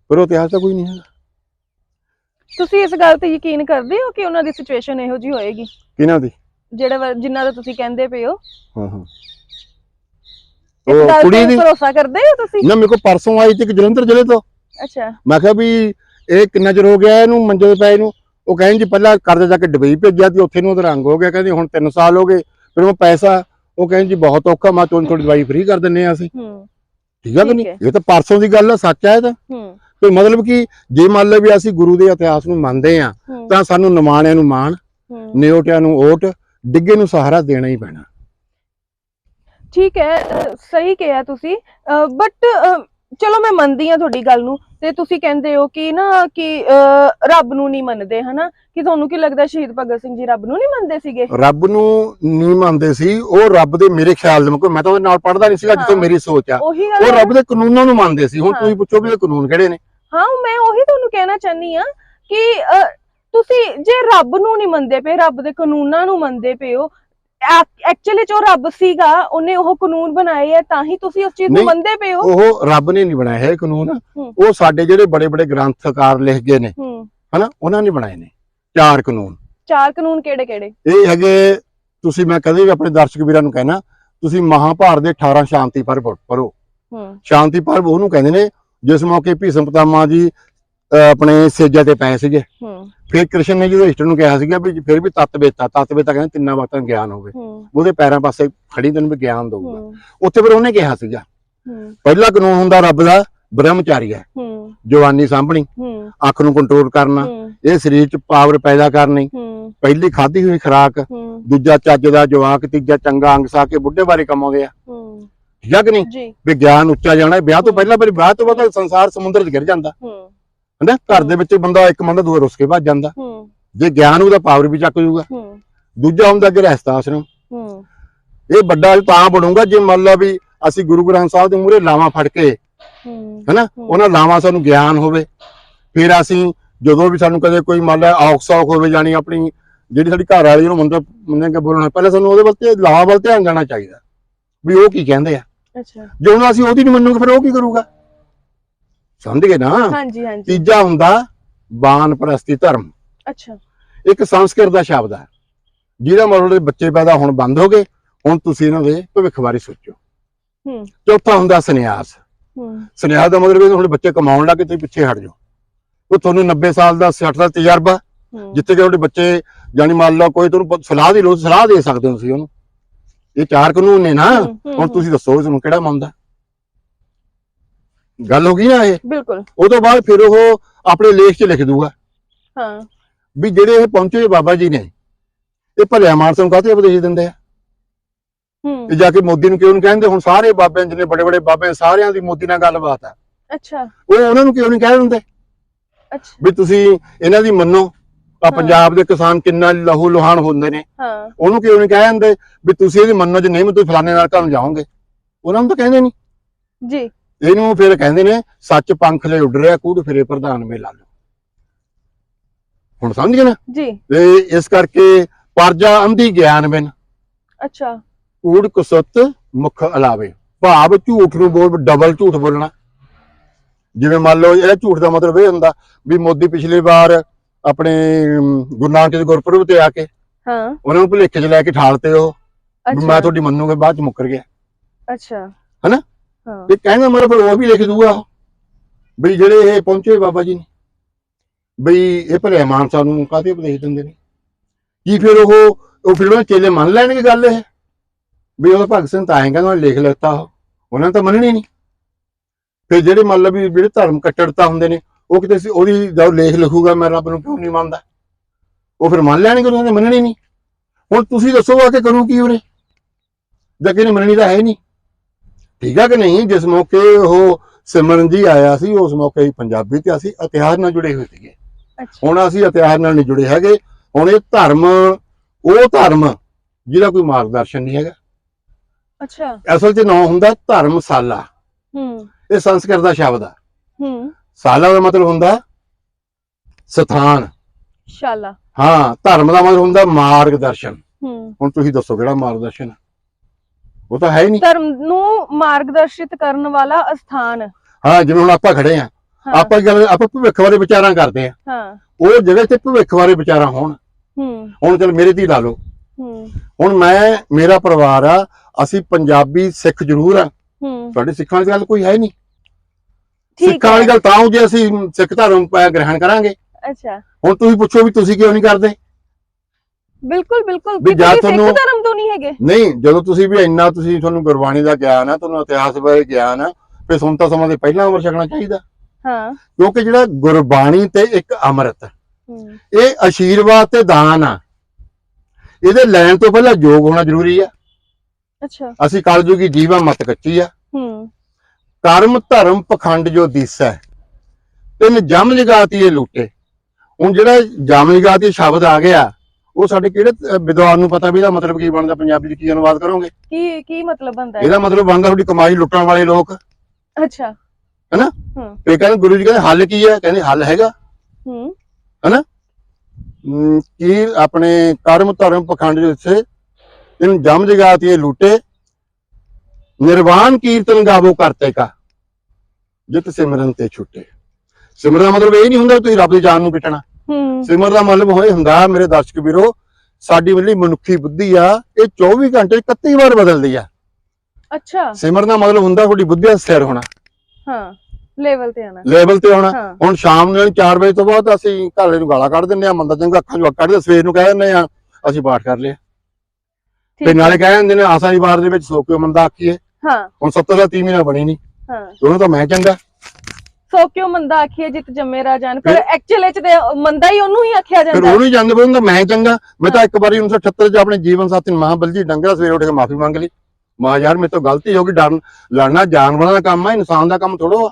ਪਰ ਉਹ ਇਤਿਹਾਸ ਤਾਂ ਕੋਈ ਨਹੀਂ ਹੈਗਾ। ਤੁਸੀਂ ਇਸ ਗੱਲ ਤੇ ਯਕੀਨ ਕਰਦੇ ਹੋ ਕਿ ਉਹਨਾਂ ਦੀ ਸਿਚੁਏਸ਼ਨ ਇਹੋ ਜੀ ਹੋਏਗੀ? ਕਿਹਨਾਂ ਦੀ? ਜਿਹੜੇ ਵ- ਜਿਨ੍ਹਾਂ ਦਾ ਤੁਸੀਂ ਕਹਿੰਦੇ ਪਏ ਹੋ। ਹਾਂ ਹਾਂ। ਇਸ ਉਹ ਗੱਲ ਕੁੜੀ ਤੇ ਦੀ ਭਰੋਸਾ ਕਰਦੇ ਹੋ ਤੁਸੀਂ? ਨਾ ਮੇਰੇ ਕੋਲ ਪਰਸੋਂ ਆਈ ਤੇ ਇੱਕ ਜਲੰਧਰ ਜ਼ਿਲ੍ਹੇ ਤੋਂ। ਅੱਛਾ। ਮੈਂ ਕਿਹਾ ਵੀ ਇਹ ਕਿੰਨਾ ਚਿਰ ਹੋ ਗਿਆ ਇਹਨੂੰ ਮੰਜੇ ਤੇ ਪਏ ਨੂੰ। ਉਹ ਕਹਿੰਦੇ ਜੀ ਪਹਿਲਾਂ ਕਰਜ਼ਾ ਜਾ ਕੇ ਦੁਬਈ ਭੇਜਿਆ ਤੇ ਉੱਥੇ ਨੂੰ ਉਹਦਾ ਰੰਗ ਹੋ ਗਿਆ। ਕਹਿੰਦੇ ਹੁਣ 3 ਸਾਲ ਹੋ ਗਏ ਫਿਰ ਉਹ ਪੈਸਾ ਉਹ ਕਹਿੰਦੇ ਜੀ ਬਹੁਤ ਔਖਾ। ਮੈਂ ਤੁਹਾਨੂੰ ਥੋੜੀ ਦਵਾਈ ਫ੍ਰੀ ਕਰ ਦਿੰਨੇ ਆ ਅਸੀਂ। ਹੂੰ। ਠੀਕ ਆ ਕਿ ਠੀਕ ਨਹੀਂ ਹੈ। ਇਹ ਤਾਂ ਪਰਸੋਂ ਦੀ ਗੱਲ ਆ ਸੱਚ ਹੈ ਇਹ ਤਾਂ। ਹੂੰ। ਤੇ ਮਤਲਬ ਕਿ ਜੇ ਮੰਨ ਲਓ ਵੀ ਅਸੀਂ ਗੁਰੂ ਦੇ ਇਤਿਹਾਸ ਨੂੰ ਮੰਨਦੇ ਆ ਤਾਂ ਸਾਨੂੰ ਨਿਮਾਣਿਆਂ ਨੂੰ ਮਾਣ ਨਿਓਟਿਆਂ ਨੂੰ ਓਟ ਡਿੱਗੇ ਨੂੰ ਸਹਾਰਾ ਦੇਣਾ ਹੀ ਪੈਣਾ। ਠੀਕ ਹੈ ਸਹੀ ਕਿਹਾ ਤੁਸੀਂ। ਬਟ ਚਲੋ ਮੈਂ ਮੰਨਦੀ ਆ ਤੁਹਾਡੀ ਗੱਲ ਨੂੰ ਤੇ ਤੁਸੀਂ ਕਹਿੰਦੇ ਹੋ ਕਿ ਨਾ ਕਿ ਰੱਬ ਨੂੰ ਨਹੀਂ ਮੰਨਦੇ ਹਨਾ? ਕਿ ਤੁਹਾਨੂੰ ਕੀ ਲੱਗਦਾ ਸ਼ਹੀਦ ਭਗਤ ਸਿੰਘ ਜੀ ਰੱਬ ਨੂੰ ਨਹੀਂ ਮੰਨਦੇ ਸੀਗੇ? ਰੱਬ ਨੂੰ ਨਹੀਂ ਮੰਨਦੇ ਸੀ ਉਹ ਰੱਬ ਦੇ ਮੇਰੇ ਖਿਆਲ ਦੇ ਮੈਂ ਤਾਂ ਉਹਦੇ ਨਾਲ ਪੜਦਾ ਨਹੀਂ ਸੀਗਾ ਜਿੱਥੋਂ। ਮੇਰੀ ਸੋਚ ਆ। ਉਹੀ ਰੱਬ ਦੇ ਕਾਨੂੰਨਾਂ ਨੂੰ ਮੰਨਦੇ ਸੀ। ਹੁਣ। ਤੁਸੀਂ ਪੁੱਛੋ ਵੀ ਇਹ ਕਾਨੂੰਨ ਕਿਹੜੇ ਨੇ? ਹਾਂ ਮੈਂ ਉਹੀ ਤੁਹਾਨੂੰ ਕਹਿਣਾ ਚਾਹਨੀ ਆ ਕਿ ਤੁਸੀਂ ਜੇ ਰੱਬ ਨੂੰ ਨਹੀਂ ਮੰਨਦੇ ਪਏ ਰੱਬ ਦੇ ਕਾਨੂੰਨਾਂ ਨੂੰ ਮੰਨਦੇ ਪਏ ਹੋ ਐਕਚੁਅਲੀ ਜੋ ਰੱਬ ਸੀਗਾ ਉਹਨੇ ਉਹ ਕਾਨੂੰਨ ਬਣਾਏ ਆ ਤਾਂ ਹੀ ਤੁਸੀਂ ਉਸ ਚੀਜ਼ ਨੂੰ ਮੰਨਦੇ ਪਏ ਹੋ। ਉਹ ਰੱਬ ਨੇ ਨਹੀਂ ਬਣਾਏ ਹੈ ਕਾਨੂੰਨ। ਉਹ ਸਾਡੇ ਜਿਹੜੇ ਬੜੇ ਬੜੇ ਗ੍ਰੰਥਕਾਰ ਲਿਖ ਗਏ ਨੇ ਹਨਾ ਉਹਨਾਂ ਨੇ ਬਣਾਏ ਨੇ ਚਾਰ ਕਾਨੂੰਨ। ਚਾਰ ਕਾਨੂੰਨ ਕਿਹੜੇ ਕਿਹੜੇ? ਇਹ ਹੈਗੇ ਤੁਸੀਂ ਮੈਂ ਕਦੇ ਵੀ ਆਪਣੇ ਦਰਸ਼ਕ ਵੀਰਾਂ ਨੂੰ ਕਹਿਣਾ ਤੁਸੀਂ ਮਹਾਭਾਰਤ ਦੇ 18 ਸ਼ਾਂਤੀ ਪਰਵ ਪੜੋ ਹੂੰ। ਸ਼ਾਂਤੀ ਪਰਵ ਉਹਨੂੰ ਕਹਿੰਦੇ ਨੇ ਜਿਸ ਮੌਕੇ ਭੀਸ਼ਮ ਪਿਤਾਮਾ ਜੀ ਆਪਣੇ ਸੇਜਾ ਤੇ ਪਏ ਸੀਗੇ। ਫਿਰ ਕ੍ਰਿਸ਼ਨ ਨੇ ਜਦੋਂ ਹਿਸਟਰ ਨੂੰ ਕਿਹਾ ਸੀਗਾ ਵੀ ਫਿਰ ਵੀ ਤਤ ਵੇਤਾ ਤਤ ਵੇਤਾ ਕਹਿੰਦੇ ਤਿੰਨਾਂ ਬਾਤਾਂ ਗਿਆਨ ਹੋਵੇ। ਉਹਦੇ ਪੈਰਾਂ ਪਾਸੇ ਖੜੀ ਤੈਨੂੰ ਵੀ ਗਿਆਨ ਦਊਗਾ। ਉੱਥੇ ਫਿਰ ਉਹਨੇ ਕਿਹਾ ਸੀਗਾ ਪਹਿਲਾ ਕਾਨੂੰਨ ਹੁੰਦਾ ਰੱਬ ਦਾ ਬ੍ਰਹਮਚਾਰੀ ਹੈ। ਜਵਾਨੀ ਸਾਂਭਣੀ ਅੱਖ ਨੂੰ ਕੰਟਰੋਲ ਕਰਨਾ ਇਹ ਸਰੀਰ 'ਚ ਪਾਵਰ ਪੈਦਾ ਕਰਨੀ ਪਹਿਲੀ ਖਾਧੀ ਹੋਈ ਖੁਰਾਕ ਦੂਜਾ ਚੱਜ ਦਾ ਜਵਾਕ ਤੀਜਾ ਚੰਗਾ ਅੰਗ ਸਾ ਕੇ ਬੁੱਢੇ ਬਾਰੇ ਕਮਾਉਂਦੇ ਆ। ਠੀਕ ਆ ਕਿ ਨਹੀਂ? ਜੀ ਵਿਗਿਆਨ ਉੱਚਾ ਜਾਣਾ ਵਿਆਹ ਤੋਂ। ਪਹਿਲਾਂ ਪਰ ਵਿਆਹ ਤੋਂ ਬਾਅਦ ਸੰਸਾਰ ਸਮੁੰਦਰ 'ਚ ਗਿਰ ਜਾਂਦਾ। ਹੂੰ। ਹਨਾ? ਘਰ ਦੇ ਵਿੱਚ ਬੰਦਾ ਇੱਕ ਬੰਦਾ ਦੂਏ ਰੁੱਸ ਕੇ ਭੱਜ ਜਾਂਦਾ। ਹੂੰ। ਜੇ ਗਿਆਨ ਉਹਦਾ ਪਾਵਰ ਵੀ ਚੱਕ ਜੂਗਾ ਹੂੰ। ਦੂਜਾ ਹੁੰਦਾ ਗ੍ਰਹਿਸਥ ਆਸ਼ਰਮ। ਹੂੰ। ਇਹ ਵੱਡਾ ਤਾਂ ਬਣੂਗਾ ਜੇ ਮੰਨ ਲਓ ਵੀ ਅਸੀਂ ਗੁਰੂ ਗ੍ਰੰਥ ਸਾਹਿਬ ਦੇ ਮੂਹਰੇ ਲਾਵਾਂ ਫੜ ਕੇ ਹੂੰ। ਹਨਾ। ਉਹਨਾਂ ਲਾਵਾਂ ਸਾਨੂੰ ਗਿਆਨ ਹੋਵੇ। ਫਿਰ ਅਸੀਂ ਜਦੋਂ ਵੀ ਸਾਨੂੰ ਕਦੇ ਕੋਈ ਮੰਨ ਲਾ ਔਖ ਸੌਖ ਹੋਵੇ ਜਾਣੀ ਆਪਣੀ ਜਿਹੜੀ ਸਾਡੀ ਘਰ ਵਾਲੀ ਨੂੰ ਮੰਦਰ ਮੰਨੇ ਕੇ ਬੋਲਣਾ ਪਹਿਲਾਂ ਸਾਨੂੰ ਉਹਦੇ ਵੱਲ ਤੇ ਲਾਵਾਂ ਵੱਲ ਧਿਆਨ ਜਾਣਾ ਚਾਹੀਦਾ। ਵੀ ਉਹ ਕੀ ਕਹਿੰਦੇ ਆ? ਅੱਛਾ। ਜੇ ਹੁਣ ਅਸੀਂ ਉਹਦੀ ਨਹੀਂ ਮੰਨੂਗੇ ਫਿਰ ਉਹ ਕੀ ਕਰੂਗਾ? ਸਮਝ ਗਏ ਨਾ? ਹਾਂਜੀ ਹਾਂਜੀ। ਤੀਜਾ ਹੁੰਦਾ ਬਾਨ ਪ੍ਰਸਤੀ ਧਰਮ। ਅੱਛਾ। ਇੱਕ ਸੰਸਕ੍ਰਿਤ ਦਾ ਸ਼ਬਦ ਹੈ। ਜਿਹਦਾ ਮਤਲਬ ਬੱਚੇ ਪੈਦਾ ਹੁਣ ਬੰਦ ਹੋ ਗਏ ਹੁਣ ਤੁਸੀਂ ਇਹਨਾਂ ਦੇ ਭਵਿੱਖ ਬਾਰੇ ਸੋਚੋ। ਹੂੰ। ਚੌਥਾ ਹੁੰਦਾ ਸੰਨਿਆਸ। ਹੂੰ। ਸੰਨਿਆਸ ਦਾ ਮਤਲਬ ਇਹ ਹੁਣ ਬੱਚੇ ਕਮਾਉਣ ਲੱਗੇ ਤੁਸੀਂ ਪਿੱਛੇ ਹਟ ਜਾਓ। ਉਹ ਤੁਹਾਨੂੰ 90 ਸਾਲ ਦਾ 60 ਦਾ ਤਜਰਬਾ ਜਿੱਥੇ ਕਿ ਤੁਹਾਡੇ ਬੱਚੇ ਜਾਨੀ ਮੰਨ ਲਓ ਕੋਈ ਤੁਹਾਨੂੰ ਸਲਾਹ ਦੀ ਲੋੜ ਸਲਾਹ ਦੇ ਸਕਦੇ ਹੋ ਤੁਸੀਂ ਉਹਨੂੰ। ਇਹ ਚਾਰ ਕਾਨੂੰਨ ਨੇ ਨਾ ਹੁਣ ਤੁਸੀਂ ਦੱਸੋ ਤੁਹਾਨੂੰ ਕਿਹੜਾ ਮੰਨਦਾ? ਗੱਲ ਹੋ ਗਈ ਨਾ ਇਹ? ਬਿਲਕੁਲ। ਉਹ ਤੋਂ ਬਾਅਦ ਫਿਰ ਉਹ ਆਪਣੇ ਲੇਖ 'ਚ ਲਿਖ ਦੂਗਾ ਹਾਂ। ਵੀ ਜਿਹੜੇ ਇਹ ਪਹੁੰਚੇ ਬਾਬਾ ਜੀ ਨੇ ਇਹ ਭਲੇ ਮਾਨਸ ਨੂੰ ਕਾਹਤੇ ਉਪਦੇਸ਼ ਦਿੰਦੇ ਆ? ਹੂੰ। ਤੇ ਜਾ ਕੇ ਮੋਦੀ ਨੂੰ ਕਿਉਂ ਨਹੀਂ ਕਹਿੰਦੇ? ਹੁਣ ਸਾਰੇ ਬਾਬੇ ਜਿਹਨੇ ਬੜੇ ਬੜੇ ਬਾਬੇ ਸਾਰਿਆਂ ਦੀ ਮੋਦੀ ਨਾਲ ਗੱਲਬਾਤ ਆ। ਅੱਛਾ। ਉਹ ਉਹਨਾਂ ਨੂੰ ਕਿਉਂ ਨਹੀਂ ਕਹਿ ਦਿੰਦੇ? ਅੱਛਾ। ਵੀ ਤੁਸੀਂ ਇਹਨਾਂ ਦੀ ਮੰਨੋ। ਆ। ਪੰਜਾਬ ਦੇ ਕਿਸਾਨ ਕਿੰਨਾ ਲਹੂ ਲੁਹਾਨ ਹੁੰਦੇ ਨੇ। ਹਾਂ। ਉਹਨੂੰ ਕਿਉਂ ਨਹੀਂ ਕਹਿ ਦਿੰਦੇ ਵੀ ਤੁਸੀਂ ਇਹਦੀ ਮੰਨੋ ਜੇ ਨਹੀਂ ਮੈਂ ਤੁਸੀਂ ਫਲਾਣੇ ਨਾਲ ਘਰ ਨੂੰ ਜਾਓਗੇ। ਉਹਨਾਂ ਨੂੰ ਤਾਂ ਕਹਿੰਦੇ ਨਹੀਂ। ਜੀ। ਇਹਨੂੰ ਫਿਰ ਕਹਿੰਦੇ ਨੇ ਸੱਚ ਪੰਖ ਲੈ ਉੱਡ ਰਿਹਾ ਕੂੜ ਫਿਰੇ ਪ੍ਰਧਾਨ ਮੇਲਾ ਲਓ। ਹੁਣ ਸਮਝ ਗਏ ਨਾ? ਜੀ। ਤੇ ਇਸ ਕਰਕੇ ਪਰਜਾ ਅੰਧੀ ਗਿਆਨ ਬਿਨ ਅੱਛਾ। ਕੂੜ ਕੁਸਤ ਮੁਖ ਅਲਾਵੇ। ਭਾਵ ਝੂਠ ਨੂੰ ਬੋਲ ਡਬਲ ਝੂਠ ਬੋਲਣਾ। ਜਿਵੇਂ ਮੰਨ ਲਓ ਇਹ ਝੂਠ ਦਾ ਮਤਲਬ ਇਹ ਹੁੰਦਾ ਵੀ ਮੋਦੀ ਪਿਛਲੀ ਵਾਰ ਆਪਣੇ ਗੁਰੂ ਨਾਨਕ ਦੇ ਗੁਰਪੁਰਬ ਤੇ ਆ ਕੇ ਹਾਂ। ਉਹਨਾਂ ਨੂੰ ਭੁਲੇਖੇ 'ਚ ਲੈ ਕੇ ਠਾਲਤੇ ਉਹ ਵੀ ਅੱਛਾ। ਮੈਂ ਤੁਹਾਡੀ ਮੰਨੂਗਾ ਬਾਅਦ ਚ ਮੁੱਕਰ ਗਿਆ। ਅੱਛਾ। ਹਨਾ? ਹਾਂ। ਤੇ ਕਹਿੰਦਾ ਮਤਲਬ ਫਿਰ ਉਹ ਵੀ ਲਿਖ ਦੂਗਾ ਉਹ। ਵੀ ਜਿਹੜੇ ਇਹ ਪਹੁੰਚੇ ਬਾਬਾ ਜੀ ਨੇ ਬਈ ਇਹ ਭਲੇ ਮਾਨਸਾ ਨੂੰ ਕਾਹਦੇ ਉਪਦੇਸ਼ ਦਿੰਦੇ ਨੇ? ਕੀ ਫਿਰ ਉਹ ਉਹ ਫਿਰ ਉਹ ਚੇਲੇ ਮੰਨ ਲੈਣਗੇ ਗੱਲ ਇਹ? ਵੀ ਉਹ ਭਗਤ ਸਿੰਘ ਤਾਂ ਕਹਿੰਦਾ ਉਹਨੇ ਲਿਖ ਲਿੱਤਾ ਉਹ ਉਹਨਾਂ ਨੇ ਤਾਂ ਮੰਨਣੀ ਨਹੀਂ। ਫਿਰ ਜਿਹੜੇ ਮੰਨ ਲਓ ਵੀ ਜਿਹੜੇ ਧਰਮ ਕੱਟੜਤਾ ਹੁੰਦੇ ਨੇ ਉਹ ਕਿਤੇ ਸੀ ਉਹਦੀ ਜਦ ਲੇਖ ਲਿਖੂਗਾ ਮੈਂ ਰੱਬ ਨੂੰ ਕਿਉਂ ਨਹੀਂ ਮੰਨਦਾ? ਉਹ ਫਿਰ ਮੰਨ ਲੈਣਗੇ ਉਹਨਾਂ ਨੇ ਮੰਨਣੀ ਨਹੀਂ। ਹੁਣ ਤੁਸੀਂ ਦੱਸੋ ਆ ਕੇ ਕਰੂ ਕੀ ਉਹਨੇ? ਜੱਗੇ ਨੇ ਮੰਨਣੀ ਤਾਂ ਹੈ ਨਹੀਂ। ਠੀਕ ਆ ਕਿ ਨਹੀਂ? ਜਿਸ ਮੌਕੇ ਉਹ ਸਿਮਰਨ ਜੀ ਆਇਆ ਸੀ ਉਸ ਮੌਕੇ ਹੀ ਪੰਜਾਬੀ ਤੇ ਅਸੀਂ ਇਤਿਹਾਸ ਨਾਲ ਜੁੜੇ ਹੋਏ ਸੀਗੇ। ਹੁਣ ਅਸੀਂ ਇਤਿਹਾਸ ਨਾਲ ਨਹੀਂ ਜੁੜੇ ਹੈਗੇ। ਹੁਣ ਇਹ ਧਰਮ ਉਹ ਧਰਮ ਜਿਹਦਾ ਕੋਈ ਮਾਰਗਦਰਸ਼ਨ ਨਹੀਂ ਹੈਗਾ। ਅੱਛਾ। ਅਸਲ 'ਚ ਨਾਂ ਹੁੰਦਾ ਧਰਮਸ਼ਾਲਾ। ਹੂੰ। ਇਹ ਸੰਸਕ੍ਰਿਤ ਦਾ ਸ਼ਬਦ ਆ। ਹੂੰ। ਸਾਲਾ ਦਾ ਮਤਲਬ ਹੁੰਦਾ ਸਥਾਨ। ਸ਼ਾਲਾ। ਹਾਂ ਧਰਮ ਦਾ ਮਤਲਬ ਹੁੰਦਾ ਮਾਰਗਦਰਸ਼ਨ। ਹੂੰ। ਹੁਣ ਤੁਸੀਂ ਦੱਸੋ ਕਿਹੜਾ ਮਾਰਗਦਰਸ਼ਨ ਆ? ਉਹ ਤਾਂ ਹੈ ਹੀ ਨਹੀਂ। ਧਰਮ ਨੂੰ ਮਾਰਗਦਰਸ਼ਿਤ ਕਰਨ ਵਾਲਾ ਅਸਥਾਨ। ਹਾਂ ਜਿਵੇਂ ਹੁਣ ਆਪਾਂ ਖੜੇ ਆ ਹਾਂ। ਆਪਾਂ ਗੱਲ ਆਪਾਂ ਭਵਿੱਖ ਬਾਰੇ ਵਿਚਾਰਾਂ ਕਰਦੇ ਆ ਹਾਂ। ਉਹ ਜਗ੍ਹਾ ਤੇ ਭਵਿੱਖ ਬਾਰੇ ਵਿਚਾਰਾਂ ਹੋਣ। ਹੂੰ। ਹੁਣ ਚਲ ਮੇਰੇ ਦੀ ਲਾ ਲਓ। ਹੂੰ। ਹੁਣ ਮੈਂ ਮੇਰਾ ਪਰਿਵਾਰ ਆ ਅਸੀਂ ਪੰਜਾਬੀ ਸਿੱਖ ਜ਼ਰੂਰ ਆ। ਹੂੰ। ਸਾਡੇ ਸਿੱਖਾਂ ਦੀ ਗੱਲ ਕੋਈ ਹੈ ਨਹੀਂ। ਸਿੱਖਾਂ ਵਾਲੀ ਗੱਲ ਤਾਂ ਹੋ ਜੇ ਅਸੀਂ ਸਿੱਖ ਧਰਮ ਗ੍ਰਹਿਣ ਕਰਾਂਗੇ। ਅੱਛਾ। ਹੁਣ ਤੁਸੀਂ ਪੁੱਛੋ ਵੀ ਤੁਸੀਂ ਕਿਉਂ ਨਹੀਂ ਕਰਦੇ? ਬਿਲਕੁਲ ਬਿਲਕੁਲ। ਵੀ ਜਾਂ ਤੁਹਾਨੂੰ- ਧਰਮ ਤੋਂ ਨਹੀਂ ਹੈਗੇ। ਨਹੀਂ ਜਦੋਂ ਤੁਸੀਂ ਵੀ ਇੰਨਾ ਤੁਸੀਂ ਤੁਹਾਨੂੰ ਗੁਰਬਾਣੀ ਦਾ ਗਿਆਨ ਆ ਤੁਹਾਨੂੰ ਇਤਿਹਾਸ ਬਾਰੇ ਗਿਆਨ ਆ ਫਿਰ ਸੁਣ ਤਾਂ ਸਮਾਂ ਦੇ ਪਹਿਲਾਂ ਉਮਰ ਛਕਣਾ ਚਾਹੀਦਾ। ਹਾਂ। ਕਿਉਂਕਿ ਜਿਹੜਾ ਗੁਰਬਾਣੀ ਤੇ ਇੱਕ ਅੰਮ੍ਰਿਤ ਇਹ ਆਸ਼ੀਰਵਾਦ ਤੇ ਦਾਨ ਆ। ਇਹਦੇ ਲੈਣ ਤੋਂ ਪਹਿਲਾਂ ਯੋਗ ਹੋਣਾ ਜ਼ਰੂਰੀ ਆ। ਅੱਛਾ। ਅਸੀਂ ਕਲਯੁਗੀ ਜੀਵਾ ਮਤ ਕੱਚੀ ਆ। ਹੂੰ। ਕਰਮ ਧਰਮ ਪਖੰਡ ਜੋ ਦੀਸੈ ਤਿੰਨ ਜਮ ਇਹ ਲੁੱਟੇ। ਹੁਣ ਜਿਹੜਾ ਜਮ ਲਗਾਤੀ ਸ਼ਬਦ ਆ ਗਿਆ ਉਹ ਸਾਡੇ ਕਿਹੜੇ ਵਿਦਵਾਨ ਨੂੰ ਪਤਾ ਵੀ ਇਹਦਾ ਮਤਲਬ ਕੀ ਬਣਦਾ ਪੰਜਾਬੀ ਚ ਕੀ ਅਨੁਵਾਦ ਕਰੋਗੇ? ਕੀ ਕੀ ਮਤਲਬ ਹੈ ਇਹਦਾ ਮਤਲਬ ਬਣਦਾ ਤੁਹਾਡੀ ਕਮਾਈ ਲੁੱਟਣ ਵਾਲੇ ਲੋਕ। ਅੱਛਾ। ਹੈਨਾ? ਹੂੰ। ਤੇ ਕਹਿੰਦੇ ਗੁਰੂ ਜੀ ਕਹਿੰਦੇ ਹੱਲ ਕੀ ਹੈ? ਕਹਿੰਦੇ ਹੱਲ ਹੈਗਾ। ਹੂੰ। ਅਮ, ਕੀ ਆਪਣੇ ਕਰਮ ਧਰਮ ਪਖੰਡ ਜੋ ਸੇ ਇਨ ਜਮ ਜਗਾਤੀ ਇਹ ਲੁੱਟੇ। ਨਿਰਵਾਣ ਕੀਰਤਨ ਗਾਵੋ ਕਰਤੇ ਕਾ। ਜਿਤ ਸਿਮਰਨ ਤੇ ਛੁੱਟੇ। ਸਿਮਰਨ ਦਾ ਮਤਲਬ ਇਹ ਨਹੀਂ ਹੁੰਦਾ ਤੁਸੀਂ ਰੱਬ ਦੀ ਜਾਨ ਨੂੰ ਪਿੱਟਣਾ। ਸਿਮਰਨ ਦਾ ਮਤਲਬ ਹੋਏ ਹੁੰਦਾ ਮੇਰੇ ਦਰਸ਼ਕ ਵੀਰੋ ਸਾਡੀ ਜਿਹੜੀ ਮਨੁੱਖੀ ਬੁੱਧੀ ਆ ਇਹ 24 ਘੰਟੇ 'ਚ 31 ਵਾਰ ਬਦਲਦੀ ਆ। ਅੱਛਾ। ਸਿਮਰਨ ਦਾ ਮਤਲਬ ਹੁੰਦਾ ਤੁਹਾਡੀ ਬੁੱਧੀ ਦਾ ਸਥਿਰ ਹੋਣਾ। ਹਾਂ ਲੈਵਲ ਤੇ ਆਣਾ ਲੈਵਲ ਤੇ ਹੋਣਾ ਹਾਂ। ਹੁਣ ਸ਼ਾਮ ਨੂੰ 4 ਵਜੇ ਤੋਂ ਬਾਅਦ ਅਸੀਂ ਘਰ ਵਾਲੇ ਨੂੰ ਗਾਲਾਂ ਕੱਢ ਦਿੰਦੇ ਆ ਮੰਦਾ ਚੰਗਾ ਅੱਖਾਂ ਚੋਂ ਕੱਢਦੇ ਸਵੇਰ ਨੂੰ ਕਹਿ ਦਿੰਦੇ ਆ ਅਸੀਂ ਪਾਠ ਕਰ ਲਿਆ। ਤੇ ਨਾਲੇ ਕਹਿ ਦਿੰਦੇ ਨੇ ਆਸਾ ਦੀ ਵਾਰ ਦੇ ਵਿੱਚ ਸੋ ਕੇ ਮੰਦਾ ਆਖੀਏ। ਹਾਂ। ਹੁਣ 70 ਦਾ 30 ਮਹੀਨਾ ਬਣੀ ਨਹੀਂ। ਹਾਂ। ਉਹਨੂੰ ਤਾਂ ਮੈਂ ਚੰਗਾ। ਸੋ ਕਿਉਂ ਮੰਦਾ ਆਖੀਏ ਜਿਤ ਜੰਮੇ ਰਾਜਾਨ ਪਰ ਐਕਚੁਅਲੀ ਚ ਤੇ ਮੰਦਾ ਹੀ ਉਹਨੂੰ ਹੀ ਆਖਿਆ ਫਿਰ ਜਾਂਦਾ। ਹੈ। ਉਹਨੂੰ ਹੀ ਜਾਂਦੇ ਬੰਦਾ ਮੈਂ ਚੰਗਾ। ਮੈਂ ਤਾਂ ਇੱਕ ਵਾਰੀ 1978 ਚ ਆਪਣੇ ਜੀਵਨ ਸਾਥੀ ਨੂੰ ਮਹਾਂ ਬਲਜੀ ਡੰਗਰਾ ਸਵੇਰੇ ਉੱਠ ਕੇ ਮਾਫੀ ਮੰਗ ਲਈ। ਮਾ ਯਾਰ ਮੇਰੇ ਤੋਂ ਗਲਤੀ ਹੋ ਗਈ ਡਰ ਲੜਨਾ ਜਾਨਵਰਾਂ ਦਾ ਕੰਮ ਆ ਇਨਸਾਨ ਦਾ ਕੰਮ ਥੋੜੋ ਆ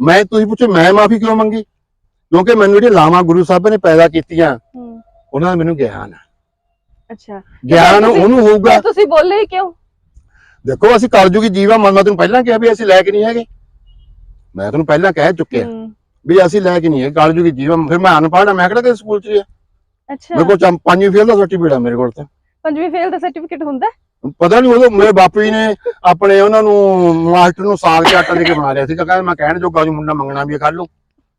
ਮੈਂ ਤੁਸੀਂ ਪੁੱਛੋ ਮੈਂ ਮਾਫੀ ਕਿਉਂ ਮੰਗੀ? ਕਿਉਂਕਿ ਮੈਨੂੰ ਜਿਹੜੇ ਲਾਵਾਂ ਗੁਰੂ ਸਾਹਿਬ ਨੇ ਪੈਦਾ ਕੀਤੀਆਂ ਉਹਨਾਂ ਦਾ ਮੈਨੂੰ ਗਿਆਨ ਆ। ਅੱਛਾ। ਗਿਆਨ ਉਹਨੂੰ ਹੋਊਗਾ। ਤੁਸੀਂ ਬੋਲੇ ਕਿਉਂ? ਦੇਖੋ ਅਸੀਂ ਕਲਯੁਗੀ ਜੀਵਾ ਮਨ ਮੈਂ ਤੈਨੂੰ ਪਹਿਲਾਂ ਕਿਹਾ ਵੀ ਅਸੀਂ ਲੈ ਕੇ ਨਹੀਂ ਹੈਗੇ। ਮੈਂ ਤੈਨੂੰ ਪਹਿਲਾਂ ਕਹਿ ਚੁੱਕਿਆ ਵੀ ਅਸੀਂ ਲੈ ਕੇ ਨਹੀਂ ਹੈ ਕਲਯੁਗੀ ਜੀਵਾ। ਫਿਰ ਮੈਂ ਅਨਪੜ੍ਹ ਆ ਮੈਂ ਕਿਹੜਾ ਕਿ ਸਕੂਲ ਚ ਆ? ਅੱਛਾ। ਮੇਰੇ ਕੋਲ ਪੰਜਵੀਂ ਫੇਲ ਦਾ ਸਰਟੀਫਿਕੇਟ ਆ ਮੇਰੇ ਕੋਲ ਤਾਂ। ਪੰਜਵੀਂ ਫੇਲ ਦਾ ਸਰਟੀਫਿਕੇਟ ਹੁੰਦਾ? ਪਤਾ ਨਹੀਂ ਉਦੋਂ ਮੇਰੇ ਬਾਪੂ ਜੀ ਨੇ ਆਪਣੇ ਉਹਨਾਂ ਨੂੰ ਮਾਸਟਰ ਨੂੰ ਸਾਗ ਤੇ ਆਟਾ ਦੇ ਕੇ ਬਣਾ ਲਿਆ ਸੀ ਕਹਿੰਦਾ ਮੈਂ ਕਹਿਣ ਜੋਗਾ ਜੋ ਮੁੰਡਾ ਮੰਗਣਾ ਵੀ ਕੱਲ ਨੂੰ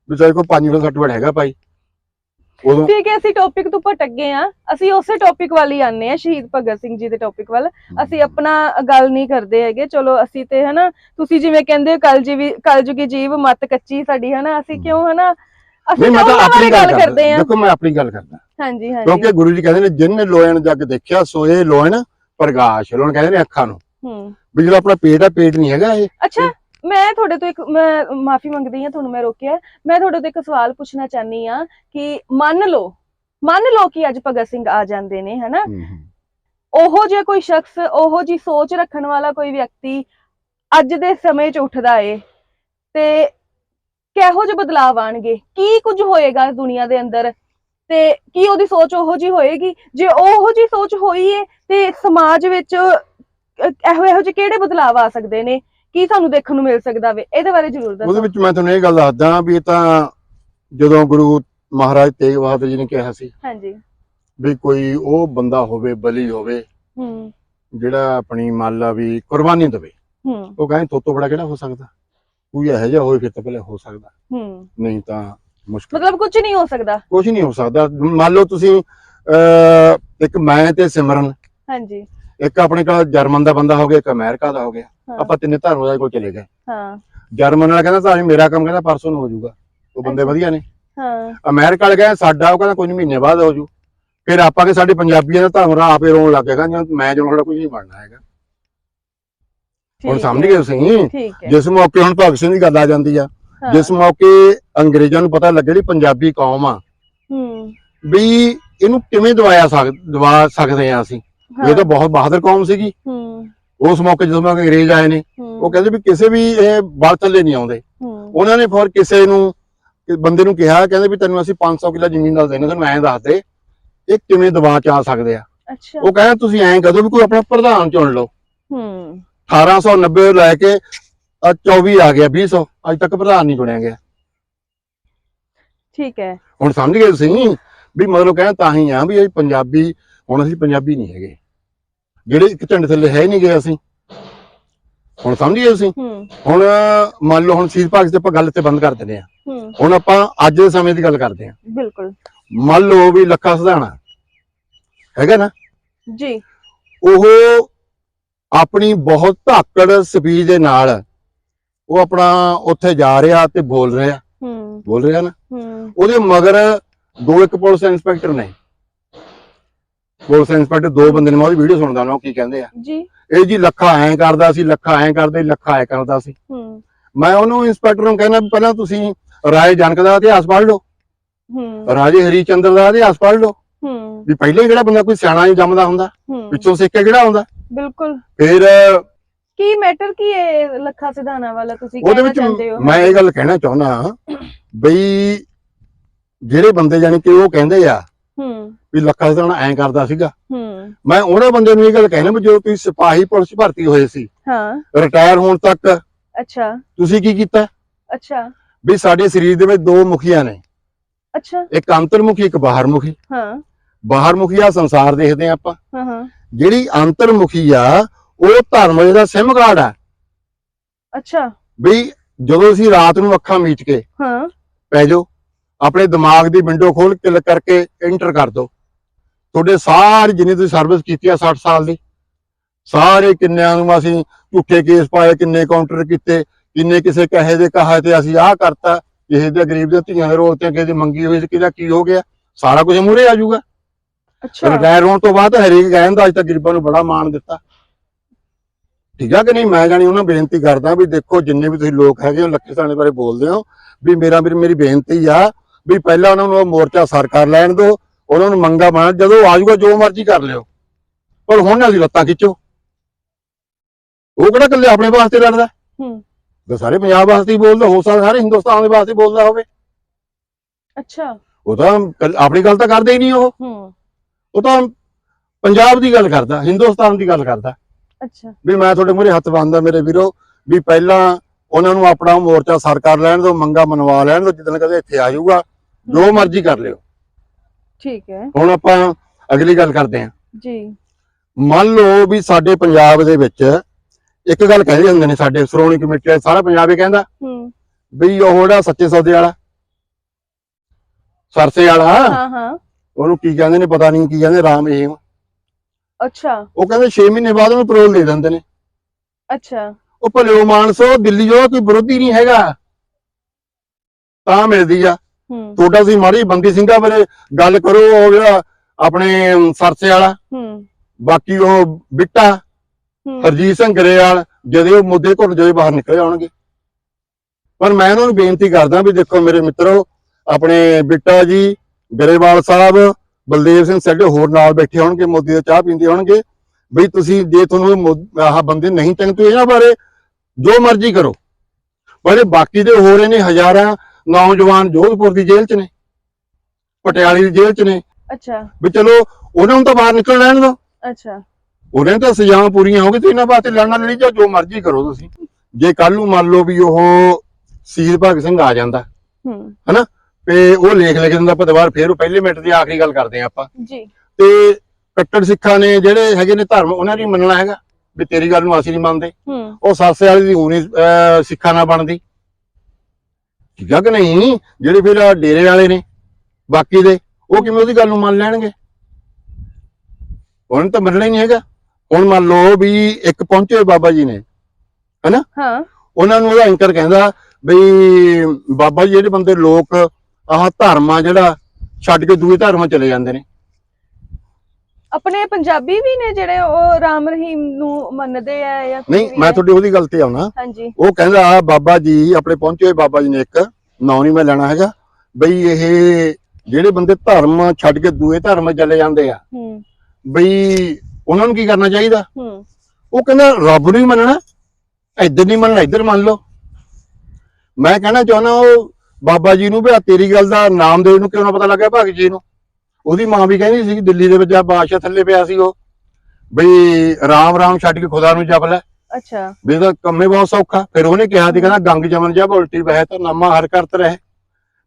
ਵੀ ਤੇਰੇ ਕੋਲ 5 ਮਿੰਟ ਸਰਟੀਫਿਕੇਟ ਹੈਗਾ ਭਾਈ। ਉਦੋਂ ਠੀਕ ਹੈ ਅਸੀਂ ਟੌਪਿਕ ਤੋਂ ਭਟਕ ਗਏ ਆ। ਅਸੀਂ ਉਸੇ ਟੌਪਿਕ ਵੱਲ ਹੀ ਆਨੇ ਆ ਸ਼ਹੀਦ ਭਗਤ ਸਿੰਘ ਜੀ ਦੇ ਟੌਪਿਕ ਵੱਲ। ਅਸੀਂ ਆਪਣਾ ਗੱਲ ਨਹੀਂ ਕਰਦੇ ਹੈਗੇ। ਚਲੋ ਅਸੀਂ ਤੇ ਹਨਾ ਤੁਸੀਂ ਜਿਵੇਂ ਕਹਿੰਦੇ ਹੋ ਕਲਜੀਵੀ ਕਲਯੁਗੀ ਜੀਵ ਮਤ ਕੱਚੀ ਸਾਡੀ ਹਨਾ। ਅਸੀਂ ਕਿਉਂ ਹਨਾ ਅਸੀਂ ਮੈਂ ਤਾਂ ਆਪਣੀ ਗੱਲ ਕਰਦਾ। ਆ। ਦੇਖੋ ਮੈਂ ਆਪਣੀ ਗੱਲ ਕਰਦਾ। ਹਾਂਜੀ ਹਾਂਜੀ। ਕਿਉਂਕਿ ਗੁਰੂ ਜੀ ਕਹਿੰਦੇ ਨੇ ਜਿਨ ਲੋਇਣ ਜਗ ਦੇਖਿਆ ਸੋਏ ਲੋਇਣ ਪ੍ਰਗਾਸ਼। ਲੋਇਣ ਕਹਿੰਦੇ ਨੇ ਅੱਖਾਂ ਨੂੰ। ਹੂੰ। ਵੀ ਜਿਹੜਾ ਆਪਣਾ ਪੇਟ ਆ ਪੇਟ ਨਹੀਂ ਹੈਗਾ ਇਹ। ਅੱਛਾ। ਮੈਂ ਤੁਹਾਡੇ ਤੋਂ ਇੱਕ ਮੈਂ ਮਾਫੀ ਮੰਗਦੀ ਹਾਂ ਤੁਹਾਨੂੰ ਮੈਂ ਰੋਕਿਆ। ਮੈਂ ਤੁਹਾਡੇ ਤੋਂ ਇੱਕ ਸਵਾਲ ਪੁੱਛਣਾ ਚਾਹਨੀ ਆ ਕਿ ਮੰਨ ਲਓ ਮੰਨ ਲਓ ਕਿ ਅੱਜ ਭਗਤ ਸਿੰਘ ਆ ਜਾਂਦੇ ਨੇ ਹਨਾ? ਉਹੋ ਜਿਹਾ ਕੋਈ ਸ਼ਖਸ ਉਹੋ ਜੀ ਸੋਚ ਰੱਖਣ ਵਾਲਾ ਕੋਈ ਵਿਅਕਤੀ ਅੱਜ ਦੇ ਸਮੇਂ 'ਚ ਉੱਠਦਾ ਏ ਤੇ ਕਿਹੋ ਜਿਹੇ ਬਦਲਾਵ ਆਣਗੇ? ਕੀ ਕੁਝ ਹੋਏਗਾ ਇਸ ਦੁਨੀਆ ਦੇ ਅੰਦਰ? ਤੇ ਕੀ ਉਹਦੀ ਸੋਚ ਉਹੋ ਜੀ ਹੋਏਗੀ? ਜੇ ਉਹੋ ਜੀ ਸੋਚ ਹੋਈ ਏ ਤੇ ਸਮਾਜ ਵਿੱਚ ਇਹੋ ਇਹੋ ਜਿਹੇ ਕਿਹੜੇ ਬਦਲਾਵ ਆ ਸਕਦੇ ਨੇ? ਕੀ ਸਾਨੂੰ ਦੇਖਣ ਨੂੰ ਮਿਲ ਸਕਦਾ ਵੇ? ਇਹਦੇ ਬਾਰੇ ਜ਼ਰੂਰ ਉਹਦੇ ਦੱਸੋ ਵਿੱਚ ਮੈਂ ਤੁਹਾਨੂੰ ਇਹ ਗੱਲ ਦੱਸਦਾ ਵੀ ਇਹ ਤਾਂ ਜਦੋਂ ਗੁਰੂ ਮਹਾਰਾਜ ਤੇਗ ਬਹਾਦਰ ਜੀ ਨੇ ਕਿਹਾ ਸੀ ਹਾਂਜੀ। ਵੀ ਕੋਈ ਉਹ ਬੰਦਾ ਹੋਵੇ ਬਲੀ ਹੋਵੇ ਹੂੰ। ਜਿਹੜਾ ਆਪਣੀ ਮੰਨ ਲਾ ਵੀ ਕੁਰਬਾਨੀ ਦੇਵੇ। ਹੂੰ। ਉਹ ਕਹਿੰਦੇ ਤੋਤੋਂ ਬੜਾ ਕਿਹੜਾ ਹੋ ਸਕਦਾ? ਕੋਈ ਇਹੋ ਜਿਹਾ ਹੋਵੇ ਫਿਰ ਤਾਂ ਪਹਿਲੇ ਹੋ ਸਕਦਾ। ਹੂੰ। ਨਹੀਂ ਤਾਂ ਮੁਸ਼ਕਲ। ਮਤਲਬ ਕੁਝ ਨਹੀਂ ਹੋ ਸਕਦਾ। ਕੁਝ ਨਹੀਂ ਹੋ ਸਕਦਾ। ਮੰਨ ਲਓ ਤੁਸੀਂ ਇੱਕ ਮੈਂ ਤੇ ਸਿਮਰਨ ਹਾਂਜੀ। ਇੱਕ ਆਪਣੇ ਕੋਲ ਜਰਮਨ ਦਾ ਬੰਦਾ ਹੋ ਗਿਆ ਇੱਕ ਅਮਰੀਕਾ ਦਾ ਹੋ ਗਿਆ। ਆਪਾਂ ਤਿੰਨੇ ਧਰਮ ਦੇ ਕੋਲ ਚਲੇ ਗਏ। ਹਾਂ। ਜਰਮਨ ਵਾਲਾ ਕਹਿੰਦਾ ਤਾਂ ਮੇਰਾ ਕੰਮ ਕਹਿੰਦਾ ਪਰਸੋਂ ਨੂੰ ਹੋ ਜਾਊਗਾ। ਉਹ ਬੰਦੇ। ਵਧੀਆ ਨੇ। ਹਾਂ। ਅਮਰੀਕਾ ਵਾਲੇ ਕਹਿੰਦਾ ਸਾਡਾ ਉਹ ਕਹਿੰਦਾ ਕੋਈ ਨਹੀਂ ਮਹੀਨੇ ਬਾਅਦ ਹੋ ਜੂ ਫਿਰ ਆਪਾਂ ਕੇ ਸਾਡੇ ਪੰਜਾਬੀਆਂ ਦਾ ਧਰਮ ਰਾਹ ਆਪੇ ਰੋਣ ਲੱਗ ਗਿਆ। ਕਹਿੰਦਾ ਮੈਂ ਜੋ ਸਾਡਾ ਕੁਝ ਨਹੀਂ ਬਣਨਾ ਹੈਗਾ। ਹੁਣ ਸਮਝ ਗਏ ਤੁਸੀਂ? ਜਿਸ ਮੌਕੇ ਹੁਣ ਭਗਤ ਸਿੰਘ ਦੀ ਗੱਲ ਆ ਜਾਂਦੀ ਆ। ਜਿਸ ਮੌਕੇ ਅੰਗਰੇਜ਼ਾਂ ਨੂੰ ਪਤਾ ਲੱਗੇ ਜਿਹੜੀ ਪੰਜਾਬੀ ਕੌਮ ਆ। ਹੂੰ। ਵੀ ਇਹਨੂੰ ਕਿਵੇਂ ਦਵਾਇਆ ਸਕ ਦਵਾ ਸਕਦੇ ਆ ਅਸੀਂ? ਇਹ ਤਾਂ ਬਹੁਤ ਬਹਾਦਰ ਕੌਮ ਸੀਗੀ। ਹੂੰ। ਉਸ ਮੌਕੇ ਜਦੋਂ ਮੌਕੇ ਅੰਗਰੇਜ਼ ਆਏ ਨੇ ਉਹ ਕਹਿੰਦੇ ਵੀ ਕਿਸੇ ਵੀ ਇਹ ਬਲ ਥੱਲੇ ਨਹੀਂ ਆਉਂਦੇ। ਉਹਨਾਂ ਨੇ ਫਿਰ ਕਿਸੇ ਨੂੰ ਬੰਦੇ ਨੂੰ ਕਿਹਾ ਕਹਿੰਦੇ ਵੀ ਤੈਨੂੰ ਅਸੀਂ 500 ਕਿੱਲਾ ਜ਼ਮੀਨ ਦਾ ਦੇਣਾ ਤੁਹਾਨੂੰ ਐਂ ਦੱਸ ਦੇ ਇਹ ਕਿਵੇਂ ਦਬਾ ਚ ਆ ਸਕਦੇ ਆ। ਅੱਛਾ। ਉਹ ਕਹਿੰਦੇ ਤੁਸੀਂ ਐਂ ਕਦੋਂ ਵੀ ਕੋਈ ਆਪਣਾ ਪ੍ਰਧਾਨ ਚੁਣ ਲਓ। ਹੂੰ। 1890 ਤੋਂ ਲੈ ਕੇ ਆਹ 24 ਆ ਗਿਆ 200 ਅੱਜ ਤੱਕ ਪ੍ਰਧਾਨ ਨਹੀਂ ਚੁਣਿਆ ਗਿਆ। ਠੀਕ ਹੈ। ਹੁਣ ਸਮਝ ਗਏ ਤੁਸੀਂ? ਵੀ ਮਤਲਬ ਕਹਿੰਦਾ ਤਾਂ ਹੀ ਆ ਵੀ ਇਹ ਪੰਜਾਬੀ ਹੁਣ ਅਸੀਂ ਪੰਜਾਬੀ ਨਹੀਂ ਹੈਗੇ। ਜਿਹੜੇ ਇੱਕ ਝੰਡੇ ਥੱਲੇ ਹੈ ਨਹੀਂ ਗਏ ਅਸੀਂ। ਹੁਣ ਸਮਝ ਗਏ ਤੁਸੀਂ? ਹੁਣ ਮੰਨ ਲਓ ਹੁਣ ਸੀਰ ਭਾਗ ਤੇ ਆਪਾਂ ਗੱਲ ਤੇ ਬੰਦ ਕਰ ਦਿੰਦੇ ਆ ਹੁਣ ਆਪਾਂ ਅੱਜ ਦੇ ਸਮੇਂ ਦੀ ਗੱਲ ਕਰਦੇ ਆ ਬਿਲਕੁਲ। ਮੰਨ ਲਓ ਵੀ ਲੱਖਾ ਸਿਧਾਣਾ ਹੈਗਾ ਨਾ? ਜੀ। ਉਹ ਆਪਣੀ ਬਹੁਤ ਧਾਕੜ ਸਪੀਚ ਦੇ ਨਾਲ ਉਹ ਆਪਣਾ ਉੱਥੇ ਜਾ ਰਿਹਾ ਤੇ ਬੋਲ ਰਿਹਾ। ਬੋਲ ਰਿਹਾ ਨਾ? ਉਹਦੇ ਮਗਰ ਦੋ ਇੱਕ ਪੁਲਿਸ ਇੰਸਪੈਕਟਰ ਨੇ। ਪੁਲਿਸ ਇੰਸਪੈਕਟਰ ਦੋ ਬੰਦੇ ਨੇ ਮੈਂ ਉਹਦੀ ਵੀਡੀਓ ਸੁਣਦਾ ਨਾ ਉਹ ਕੀ ਕਹਿੰਦੇ ਆ। ਜੀ। ਇਹ ਜੀ ਲੱਖਾ ਐਂ ਕਰਦਾ ਸੀ ਲੱਖਾ ਐਂ ਕਰਦੇ ਲੱਖਾ ਐਂ ਕਰਦਾ ਸੀ। ਹੂੰ। ਮੈਂ ਉਹਨੂੰ ਇੰਸਪੈਕਟਰ ਨੂੰ ਕਹਿੰਦਾ ਪਹਿਲਾਂ ਤੁਸੀਂ ਰਾਏ ਜਨਕ ਦਾ ਇਤਿਹਾਸ ਪੜ੍ਹ ਲਓ। ਹੂੰ। ਰਾਜੇ ਹਰੀਚੰਦਰ ਦਾ ਇਤਿਹਾਸ ਪੜ੍ਹ ਲਓ। ਹੂੰ। ਵੀ ਪਹਿਲੇ ਜਿਹੜਾ ਬੰਦਾ ਕੋਈ ਸਿਆਣਾ ਨਹੀਂ ਜੰਮਦਾ ਹੁੰਦਾ ਪਿੱਛੋਂ ਸਿੱਖ ਕੇ ਕਿਹੜਾ ਆਉਂਦਾ? ਬਿਲਕੁਲ। ਫਿਰ ਕੀ ਮੈਟਰ ਕੀ ਹੈ ਲੱਖਾ ਸਿਧਾਣਾ ਵਾਲਾ ਤੁਸੀਂ ਕਹਿਣਾ ਚਾਹੁੰਦੇ ਹੋ? ਮੈਂ ਇਹ ਗੱਲ ਕਹਿਣਾ ਚਾਹੁੰਦਾ ਬਈ ਜਿਹੜੇ ਬੰਦੇ ਜਾਣੀ ਕਿ ਉਹ ਕਹਿੰਦੇ ਆ ਹੂੰ। ਵੀ ਲੱਖਾ ਸਿਧਾਣਾ ਐਂ ਕਰਦਾ ਸੀਗਾ। ਹੂੰ। ਮੈਂ ਉਹਨਾਂ ਬੰਦੇ ਨੂੰ ਇਹ ਗੱਲ ਕਹਿਣਾ ਵੀ ਜਦੋਂ ਤੁਸੀਂ ਸਿਪਾਹੀ ਪੁਲਿਸ ਭਰਤੀ ਹੋਏ ਸੀ ਹਾਂ। ਰਿਟਾਇਰ ਹੋਣ ਤੱਕ ਅੱਛਾ। ਤੁਸੀਂ ਕੀ ਕੀਤਾ? ਅੱਛਾ। ਵੀ ਸਾਡੇ ਸਰੀਰ ਦੇ ਵਿੱਚ ਦੋ ਮੁਖੀਆਂ ਨੇ। ਅੱਛਾ। ਇੱਕ ਅੰਤਰਮੁਖੀ ਇੱਕ ਬਾਹਰਮੁਖੀ। ਹਾਂ। ਬਾਹਰਮੁਖੀ ਆ ਸੰਸਾਰ ਦੇਖਦੇ ਆ ਆਪਾਂ। ਹਾਂ ਹਾਂ। ਜਿਹੜੀ ਅੰਤਰਮੁਖੀ ਆ ਉਹ ਧਰਮ ਦਾ ਸਿਮਗਾਰਡ ਆ। ਅੱਛਾ। ਵੀ ਜਦੋਂ ਅਸੀਂ ਰਾਤ ਨੂੰ ਅੱਖਾਂ ਮੀਚ ਕੇ ਹਾਂ। ਪੈ ਜਾਓ। ਆਪਣੇ ਦਿਮਾਗ ਦੀ ਵਿੰਡੋ ਖੋਲ ਕੇ ਕਰਕੇ ਐਂਟਰ ਕਰ ਦਿਓ। ਤੁਹਾਡੇ ਸਾਰੇ ਜਿੰਨੀ ਤੁਸੀਂ ਸਰਵਿਸ ਕੀਤੀ ਆ 60 ਸਾਲ ਦੀ ਸਾਰੇ ਕਿੰਨਿਆਂ ਨੂੰ ਅਸੀਂ ਝੂਠੇ ਕੇਸ ਪਾਏ ਕਿੰਨੇ ਕਾਊਂਟਰ ਕੀਤੇ ਕਿੰਨੇ ਕਿਸੇ ਕਹੇ ਦੇ ਕਹਾ ਤੇ ਅਸੀਂ ਆਹ ਕਰਤਾ ਕਿਸੇ ਦੇ ਗਰੀਬ ਦੇ ਧੀਆਂ ਦੇ ਰੋਲ ਤੇ ਕਿਸੇ ਦੀ ਮੰਗੀ ਹੋਈ ਸੀ ਕਿਹਦਾ ਕੀ ਹੋ ਗਿਆ ਸਾਰਾ ਕੁਝ ਮੂਰੇ ਆ ਜਾਊਗਾ। ਅੱਛਾ। ਰਿਟਾਇਰ ਹੋਣ ਤੋਂ ਬਾਅਦ ਹਰੇਕ ਕਹਿੰਦਾ ਅੱਜ ਤੱਕ ਗਰੀਬਾਂ ਨੂੰ ਬੜਾ ਮਾਣ ਦਿੱਤਾ। ਠੀਕ ਆ ਕਿ ਨਹੀਂ? ਮੈਂ ਜਾਣੀ ਉਹਨਾਂ ਬੇਨਤੀ ਕਰਦਾ ਵੀ ਦੇਖੋ ਜਿੰਨੇ ਵੀ ਤੁਸੀਂ ਲੋਕ ਹੈਗੇ ਹੋ ਲੱਖੇ ਸਾਣੇ ਬਾਰੇ ਬੋਲਦੇ ਹੋ ਵੀ ਮੇਰਾ ਮੇਰੀ ਮੇਰੀ ਬੇਨਤੀ ਆ ਵੀ ਪਹਿਲਾਂ ਉਹਨਾਂ ਨੂੰ ਉਹ ਮੋਰਚਾ ਸਰ ਕਰ ਲੈਣ ਦਿਓ ਉਹਨਾਂ ਨੂੰ ਮੰਗਾ ਬਣਾ ਜਦੋਂ ਉਹ ਆ ਜਾਊਗਾ ਜੋ ਮਰਜ਼ੀ ਕਰ ਲਿਓ। ਪਰ ਹੁਣ ਨਾ ਦੀ ਲੱਤਾਂ ਖਿੱਚੋ। ਉਹ ਕਿਹੜਾ ਇਕੱਲੇ ਆਪਣੇ ਵਾਸਤੇ ਲੜਦਾ? ਹੂੰ। ਉਹ ਸਾਰੇ ਪੰਜਾਬ ਵਾਸਤੇ ਬੋਲਦਾ ਹੋ ਸਕਦਾ ਸਾਰੇ ਹਿੰਦੁਸਤਾਨ ਦੇ ਵਾਸਤੇ ਬੋਲਦਾ ਹੋਵੇ। ਅੱਛਾ। ਉਹ ਤਾਂ ਕੱਲ- ਆਪਣੀ ਗੱਲ ਤਾਂ ਕਰਦੇ ਹੀ ਨਹੀਂ ਉਹ। ਹੂੰ। ਉਹ ਤਾਂ ਪੰਜਾਬ ਦੀ ਗੱਲ ਕਰਦਾ ਹਿੰਦੁਸਤਾਨ ਦੀ ਗੱਲ ਕਰਦਾ। ਅੱਛਾ। ਵੀ ਮੈਂ ਤੁਹਾਡੇ ਮੂਹਰੇ ਹੱਥ ਬੰਨਦਾ ਮੇਰੇ ਵੀਰੋ ਵੀ ਪਹਿਲਾਂ ਉਹਨਾਂ ਨੂੰ ਆਪਣਾ ਮੋਰਚਾ ਸਰ ਕਰ ਲੈਣ ਦਿਓ ਮੰਗਾ ਮਨਵਾ ਲੈਣ ਦਿਓ ਜਿੱਦਣ ਕਦੇ ਇੱਥੇ ਆ ਜਾਊਗਾ ਜੋ ਮਰਜ਼ੀ ਕਰ ਲਿਓ। ਠੀਕ ਹੈ। ਹੁਣ ਆਪਾਂ ਅਗਲੀ ਗੱਲ ਕਰਦੇ ਹਾਂ। ਜੀ। ਮੰਨ ਲਓ ਵੀ ਸਾਡੇ ਪੰਜਾਬ ਦੇ ਵਿੱਚ ਇੱਕ ਗੱਲ ਕਹਿੰਦੇ ਹੁੰਦੇ ਨੇ ਸਾਡੇ ਸ਼੍ਰੋਮਣੀ ਕਮੇਟੀ ਸਾਰਾ ਪੰਜਾਬ ਹੀ ਕਹਿੰਦਾ ਹੂੰ। ਵੀ ਉਹ ਜਿਹੜਾ ਸੱਚੇ ਸੌਦੇ ਵਾਲਾ ਸਰਸੇ ਵਾਲਾ ਹਾਂ ਹਾਂ। ਉਹਨੂੰ ਕੀ ਕਹਿੰਦੇ ਨੇ ਪਤਾ ਨਹੀਂ ਕੀ ਕਹਿੰਦੇ ਰਾਮ ਰਹੀਮ ਅੱਛਾ। ਉਹ ਕਹਿੰਦੇ 6 ਮਹੀਨੇ ਬਾਅਦ ਉਹਨੂੰ ਪਰੋਲ ਦੇ ਦਿੰਦੇ ਨੇ। ਅੱਛਾ। ਉਹ ਭਲਿਓ ਮਾਨਸੋ ਦਿੱਲੀ ਜੋ ਕੋਈ ਵਿਰੋਧੀ ਨਹੀਂ ਹੈਗਾ। ਤਾਂ ਮਿਲਦੀ ਆ। ਤੁਹਾਡਾ ਸੀ ਮਾੜੀ ਬੰਦੀ ਸਿੰਘਾਂ ਬਾਰੇ ਗੱਲ ਕਰੋ ਉਹ ਜਿਹੜਾ ਆਪਣੇ ਸਰਸੇ ਵਾਲਾ। ਹੂੰ। ਬਾਕੀ ਉਹ ਬਿੱਟਾ ਹਰਜੀਤ ਸਿੰਘ ਗਰੇਵਾਲ ਜਦੋਂ ਉਹ ਮੁੱਦੇ ਘੁੱਟ ਜਦੋਂ ਬਾਹਰ ਨਿਕਲ ਆਉਣਗੇ। ਪਰ ਮੈਂ ਉਹਨਾਂ ਨੂੰ ਬੇਨਤੀ ਕਰਦਾ ਵੀ ਦੇਖੋ ਮੇਰੇ ਮਿੱਤਰੋ ਆਪਣੇ ਬਿੱਟਾ ਜੀ ਗਰੇਵਾਲ ਸਾਹਿਬ ਬਲਦੇਵ ਸਿੰਘ ਸੱਡੇ ਹੋਰ ਨਾਲ ਬੈਠੇ ਹੋਣਗੇ ਮੋਦੀ ਦਾ ਚਾਹ ਪੀਂਦੇ ਹੋਣਗੇ। ਵੀ ਤੁਸੀਂ ਜੇ ਤੁਹਾਨੂੰ ਆਹ ਬੰਦੇ ਨਹੀਂ ਚੰਗੇ ਤੁਸੀਂ ਇਹਨਾਂ ਬਾਰੇ ਜੋ ਮਰਜ਼ੀ ਕਰੋ। ਪਰ ਬਾਕੀ ਦੇ ਹੋ ਰਹੇ ਨੇ ਹਜ਼ਾਰਾਂ ਨੌਜਵਾਨ ਜੋਧਪੁਰ ਦੀ ਜੇਲ੍ਹ 'ਚ ਨੇ ਪਟਿਆਲੇ ਦੀ ਜੇਲ੍ਹ 'ਚ ਨੇ। ਅੱਛਾ। ਵੀ ਚਲੋ ਉਹਨਾਂ ਨੂੰ ਤਾਂ ਬਾਹਰ ਨਿਕਲ ਲੈਣ ਦਿਓ। ਅੱਛਾ। ਉਹਨਾਂ ਤਾਂ ਸਜ਼ਾਵਾਂ ਪੂਰੀਆਂ ਹੋ ਗਈਆਂ ਤੇ ਇਹਨਾਂ ਵਾਸਤੇ ਲੜਨਾ ਲੜੀ ਜਾਓ ਜੋ ਮਰਜ਼ੀ ਕਰੋ ਤੁਸੀਂ। ਜੇ ਕੱਲ ਨੂੰ ਮੰਨ ਲਓ ਵੀ ਉਹ ਸ਼ਹੀਦ ਭਗਤ ਸਿੰਘ ਆ ਜਾਂਦਾ ਹੂੰ। ਤੇ ਉਹ ਲੇਖ ਲਿਖ ਦਿੰਦਾ ਆਪਾਂ ਦੁਬਾਰਾ ਫੇਰ ਉਹ ਪਹਿਲੇ ਮਿੰਟ ਦੀ ਆਖਰੀ ਗੱਲ ਕਰਦੇ ਆ ਆਪਾਂ। ਜੀ। ਤੇ ਕੱਟੜ ਸਿੱਖਾਂ ਨੇ ਜਿਹੜੇ ਹੈਗੇ ਨੇ ਧਰਮ ਉਹਨਾਂ ਦੀ ਮੰਨਣਾ ਹੈਗਾ ਵੀ ਤੇਰੀ ਗੱਲ ਨੂੰ ਅਸੀਂ ਨਹੀਂ ਮੰਨਦੇ। ਉਹ ਸਾਸੇ ਵਾਲੀ ਦੀ ਹੋਣੀ ਸਿੱਖਾਂ ਨਾਲ ਬਣਦੀ। ਕਿ ਨਹੀਂ? ਜਿਹੜੇ ਫਿਰ ਆਹ ਡੇਰੇ ਵਾਲੇ ਨੇ ਬਾਕੀ ਦੇ ਉਹ ਕਿਵੇਂ ਉਹਦੀ ਗੱਲ ਨੂੰ ਮੰਨ ਲੈਣਗੇ? ਉਹਨਾਂ ਤਾਂ ਮੰਨਣਾ ਹੀ ਨਹੀਂ ਹੈਗਾ। ਹੁਣ ਮੰਨ ਲਓ ਵੀ ਇੱਕ ਪਹੁੰਚੇ ਹੋਏ ਬਾਬਾ ਜੀ ਨੇ ਹਾਂ। ਉਹਨਾਂ ਨੂੰ ਉਹਦਾ ਐਂਕਰ ਕਹਿੰਦਾ ਬਈ ਬਾਬਾ ਜੀ ਜਿਹੜੇ ਬੰਦੇ ਲੋਕ ਆਹ ਧਰਮ ਆ ਜਿਹੜਾ ਛੱਡ ਕੇ ਦੂਏ ਧਰਮਾਂ ਚਲੇ ਜਾਂਦੇ ਨੇ ਆਪਣੇ ਪੰਜਾਬੀ ਵੀ ਨੇ ਜਿਹੜੇ ਉਹ ਰਾਮ ਰਹੀਮ ਨੂੰ ਮੰਨਦੇ ਆ ਜਾਂ ਨਹੀਂ ਮੈਂ? ਤੁਹਾਡੀ ਉਹਦੀ ਗੱਲ ਤੇ ਆਉਣਾ। ਹਾਂਜੀ। ਉਹ ਕਹਿੰਦਾ ਬਾਬਾ ਜੀ ਆਪਣੇ ਪਹੁੰਚੇ ਹੋਏ ਬਾਬਾ ਜੀ ਨੇ ਇੱਕ ਨਾਂ ਨਹੀਂ ਮੈਂ ਲੈਣਾ ਹੈਗਾ। ਬਈ ਇਹ ਜਿਹੜੇ ਬੰਦੇ ਧਰਮ ਛੱਡ ਕੇ ਦੂਏ ਧਰਮ ਚਲੇ ਜਾਂਦੇ ਆ ਹੂੰ। ਬਈ ਉਹਨਾਂ ਨੂੰ ਕੀ ਕਰਨਾ ਚਾਹੀਦਾ? ਹੂੰ। ਉਹ ਕਹਿੰਦਾ ਰੱਬ ਨੂੰ ਹੀ ਮੰਨਣਾ। ਇੱਧਰ ਨਹੀਂ ਮੰਨਣਾ ਇੱਧਰ ਮੰਨ ਲਓ। ਮੈਂ ਕਹਿਣਾ ਚਾਹੁੰਦਾ ਉਹ ਬਾਬਾ ਜੀ ਨੂੰ ਵੀ ਤੇਰੀ ਗੱਲ ਦਾ ਨਾਮਦੇਵ ਨੂੰ ਕਿਉਂ ਨਾ ਪਤਾ ਲੱਗਿਆ ਭਗਤ ਜੀ ਨੂੰ? ਉਹਦੀ ਮਾਂ ਵੀ ਕਹਿੰਦੀ ਸੀ ਦਿੱਲੀ ਦੇ ਵਿੱਚ ਆ ਬਾਦਸ਼ਾਹ ਥੱਲੇ ਪਿਆ ਸੀ ਉਹ। ਬਈ ਰਾਮ ਰਾਮ ਛੱਡ ਕੇ ਖੁਦਾ ਨੂੰ ਜਪ ਲੈ। ਅੱਛਾ। ਵੀ ਇਹਦਾ ਕੰਮੇ ਬਹੁਤ ਸੌਖਾ। ਫਿਰ ਉਹਨੇ ਕਿਹਾ ਸੀ ਕਹਿੰਦਾ ਗੰਗ ਜਮਨ ਜਬ ਉਲਟੀ ਵਹਿ ਤਾਂ ਨਾਮਾ ਹਰ ਕਰਤ ਰਹੇ।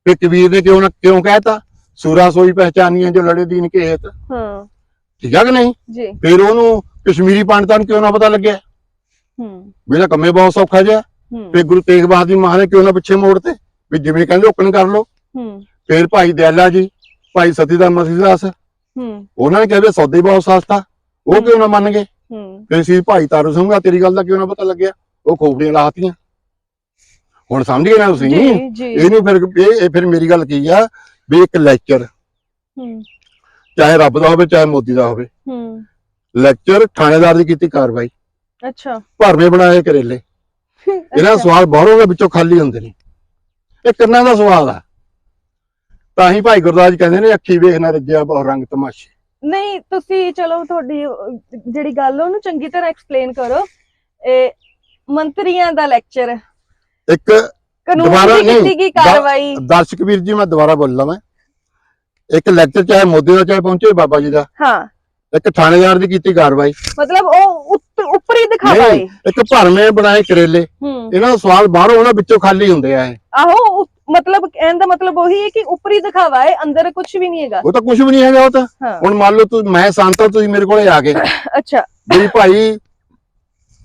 ਤੇ ਕਬੀਰ ਨੇ ਕਿਉਂ ਨਾ ਕਿਉਂ ਕਹਿਤਾ ਸੂਰਾ ਸੋਈ ਪਹਿਚਾਨੀਆਂ ਜੋ ਲੜੇ ਦੀਨ ਕੇ ਹੇਤ ਹਾਂ। ਠੀਕ ਆ ਕਿ ਨਹੀਂ? ਜੀ। ਫਿਰ ਉਹਨੂੰ ਕਸ਼ਮੀਰੀ ਪੰਡਤਾਂ ਨੂੰ ਕਿਉਂ ਨਾ ਪਤਾ ਲੱਗਿਆ? ਹੂੰ। ਵੀ ਇਹਦਾ ਕੰਮੇ ਬਹੁਤ ਸੌਖਾ ਜਿਹਾ। ਫਿਰ ਗੁਰੂ ਤੇਗ ਬਹਾਦਰ ਜੀ ਮਹਾਰਾਜ ਕਿਉਂ ਨਾ ਪਿੱਛੇ ਮੋੜਤੇ? ਵੀ ਜਿਵੇਂ ਕਹਿੰਦੇ ਹੁਕਮ ਕਰ ਲਓ। ਹੂੰ। ਫਿਰ ਭਾਈ ਦਿਆਲਾ ਜੀ ਭਾਈ ਸਤੀਦਾਸ ਮਸੀਦਾਸ ਹੂੰ। ਉਹਨਾਂ ਨੇ ਕਿਹਾ ਵੀ ਸੌਦੇ ਬਹੁਤ ਸਸਤਾ। ਉਹ ਕਿਉਂ ਨਾ ਮੰਨ ਗਏ? ਹੂੰ। ਫਿਰ ਸੀ ਭਾਈ ਤਾਰੂ ਸਿੰਘਾ ਤੇਰੀ ਗੱਲ ਦਾ ਕਿਉਂ ਨਾ ਪਤਾ ਲੱਗਿਆ? ਉਹ ਖੋਪੜੀਆਂ ਲਾਤੀਆਂ। ਹੁਣ ਸਮਝ ਗਏ ਨਾ ਤੁਸੀਂ? ਇਹਨੂੰ ਫਿਰ ਇਹ ਫਿਰ ਮੇਰੀ ਗੱਲ ਕੀ ਆ? ਵੀ ਇੱਕ ਲੈਕਚਰ। ਹੂੰ। ਚਾਹੇ ਰੱਬ ਦਾ ਹੋਵੇ ਚਾਹੇ ਮੋਦੀ ਦਾ ਹੋਵੇ। ਹੂੰ। ਲੈਕਚਰ ਥਾਣੇਦਾਰ ਦੀ ਕੀਤੀ ਕਾਰਵਾਈ। ਅੱਛਾ। ਭਰਵੇਂ ਬਣਾਏ ਕਰੇਲੇ। ਇਹਨਾਂ ਦਾ। ਸਵਾਲ ਬਾਹਰੋਂ ਦੇ ਵਿੱਚੋਂ ਖਾਲੀ ਹੁੰਦੇ ਨੇ। ਇਹ ਕੰਨਾਂ ਦਾ ਸਵਾਲ ਆ। ਤਾਂ ਹੀ ਭਾਈ ਗੁਰਦਾਸ ਕਹਿੰਦੇ ਨੇ ਅੱਖੀ ਵੇਖਣਾ ਰੱਜਿਆ ਬਹੁ ਰੰਗ ਤਮਾਸ਼ੇ। ਨਹੀਂ ਤੁਸੀਂ ਚਲੋ ਤੁਹਾਡੀ ਅਹ, ਜਿਹੜੀ ਗੱਲ ਉਹਨੂੰ ਚੰਗੀ ਤਰ੍ਹਾਂ ਐਕਸਪਲੇਨ ਕਰੋ। ਇਹ ਮੰਤਰੀਆਂ ਦਾ ਲੈਕਚਰ ਇੱਕ ਕਾਨੂੰਨ ਦੁਬਾਰਾ ਦੀ ਨਹੀਂ, ਕੀਤੀ ਗਈ ਕਾਰਵਾਈ। ਦਰਸ਼ਕ ਵੀਰ ਜੀ ਮੈਂ ਦੁਬਾਰਾ ਬੋਲਦਾ ਮੈਂ ਇੱਕ ਲੈਕਚਰ ਚਾਹੇ ਮੋਦੀ ਦਾ ਚਾਹੇ ਪਹੁੰਚੇ ਬਾਬਾ ਜੀ ਦਾ। ਹਾਂ। ਇੱਕ ਥਾਣੇਦਾਰ ਦੀ ਕੀਤੀ ਕਾਰਵਾਈ। ਮਤਲਬ ਉਹ ਉੱਤ- ਉੱਪਰੀ ਦਿਖਾਵਾ ਨਹੀਂ, ਹੈ ਇੱਕ ਭਰਵੇਂ ਬਣਾਏ ਕਰੇਲੇ। ਹੂੰ। ਇਹਨਾਂ ਦਾ ਸਵਾਲ ਬਾਹਰੋਂ ਉਹਨਾਂ ਵਿੱਚੋਂ ਖਾਲੀ ਹੁੰਦੇ ਆ ਇਹ। ਆਹੋ ਉ- ਮਤਲਬ ਕਹਿਣ ਦਾ ਮਤਲਬ ਉਹੀ ਹੈ ਕਿ ਉੱਪਰੀ ਦਿਖਾਵਾ ਹੈ ਅੰਦਰ ਕੁਝ ਵੀ ਨਹੀਂ ਹੈਗਾ। ਉਹ ਤਾਂ ਕੁਝ ਵੀ ਨਹੀਂ ਹੈਗਾ ਉਹ ਤਾਂ। ਹੁਣ ਮੰਨ ਲਓ ਤੂੰ ਮੈਂ ਸੰਤ ਤੁਸੀਂ ਮੇਰੇ ਕੋਲੇ ਆ ਗਏ। ਅੱਛਾ। ਵੀ ਭਾਈ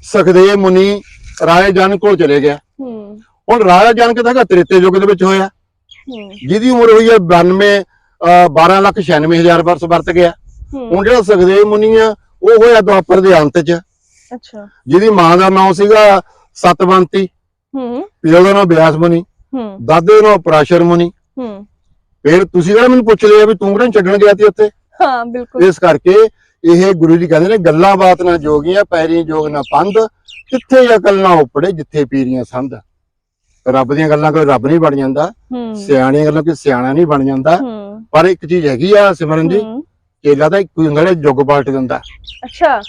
ਸਖਦੇਵ ਮੁਨੀ ਰਾਏ ਜਨ ਕੋਲ ਚਲੇ ਗਿਆ। ਹੂੰ। ਹੁਣ ਰਾਜਾ ਜਨਕ ਤਾਂ ਹੈਗਾ? ਤ੍ਰੇਤੇ ਯੁੱਗ ਦੇ ਵਿੱਚ ਹੋਇਆ। ਹੂੰ। ਜਿਹਦੀ ਉਮਰ ਹੋਈ ਹੈ 92 ਅਹ 12 ਲੱਖ 96000 ਵਰਸ ਵਰਤ ਗਿਆ। ਹੁਣ ਜਿਹੜਾ ਸਖਦੇਵ ਮੁਨੀ ਆ ਉਹ ਹੋਇਆ ਦੁਆਪਰ ਦੇ ਅੰਤ 'ਚ। ਅੱਛਾ। ਜਿਹਦੀ ਮਾਂ ਦਾ ਨਾਮ ਸੀਗਾ ਸਤਵੰਤੀ। ਹੂੰ। ਪਿਓ ਦਾ ਨਾਮ ਬਿਆਸ ਮੁਨੀ। ਹੂੰ। ਦਾਦੇ ਦਾ ਨਾਮ ਪਰਾਸ਼ਰ ਮੁਨੀ। ਹੂੰ। ਫਿਰ ਤੁਸੀਂ ਕਿਹੜਾ ਮੈਨੂੰ ਪੁੱਛ ਲਿਆ ਵੀ ਤੂੰ ਕਿਹੜਾ ਛੱਡਣ ਗਿਆ ਸੀ ਉੱਥੇ? ਹਾਂ ਬਿਲਕੁਲ। ਇਸ ਕਰਕੇ ਇਹ ਗੁਰੂ ਜੀ ਕਹਿੰਦੇ ਨੇ ਗੱਲਾਂ ਬਾਤ ਨਾ ਜੋਗੀਆਂ ਪੈਰੀ ਜੋਗ ਨਾ ਪੰਧ ਕਿੱਥੇ ਅਕਲ ਨਾ ਉਪੜੇ ਜਿੱਥੇ ਪੀਰੀਆਂ ਸੰਧ। ਰੱਬ ਦੀਆਂ ਗੱਲਾਂ ਕੋਈ ਰੱਬ ਨਹੀਂ ਬਣ ਜਾਂਦਾ। ਸਿਆਣੀਆਂ ਗੱਲਾਂ ਕੋਈ ਸਿਆਣਾ ਨਹੀਂ ਬਣ ਜਾਂਦਾ। ਪਰ ਇੱਕ ਚੀਜ਼ ਹੈਗੀ ਆ ਸਿਮਰਨ ਜੀ ਕੇਲਾ ਹੀ ਹੁੰਦਾ ਜਿਹੜਾ ਜੁਗ ਪਲਟ ਦਿੰਦਾ ਅੱਛਾ।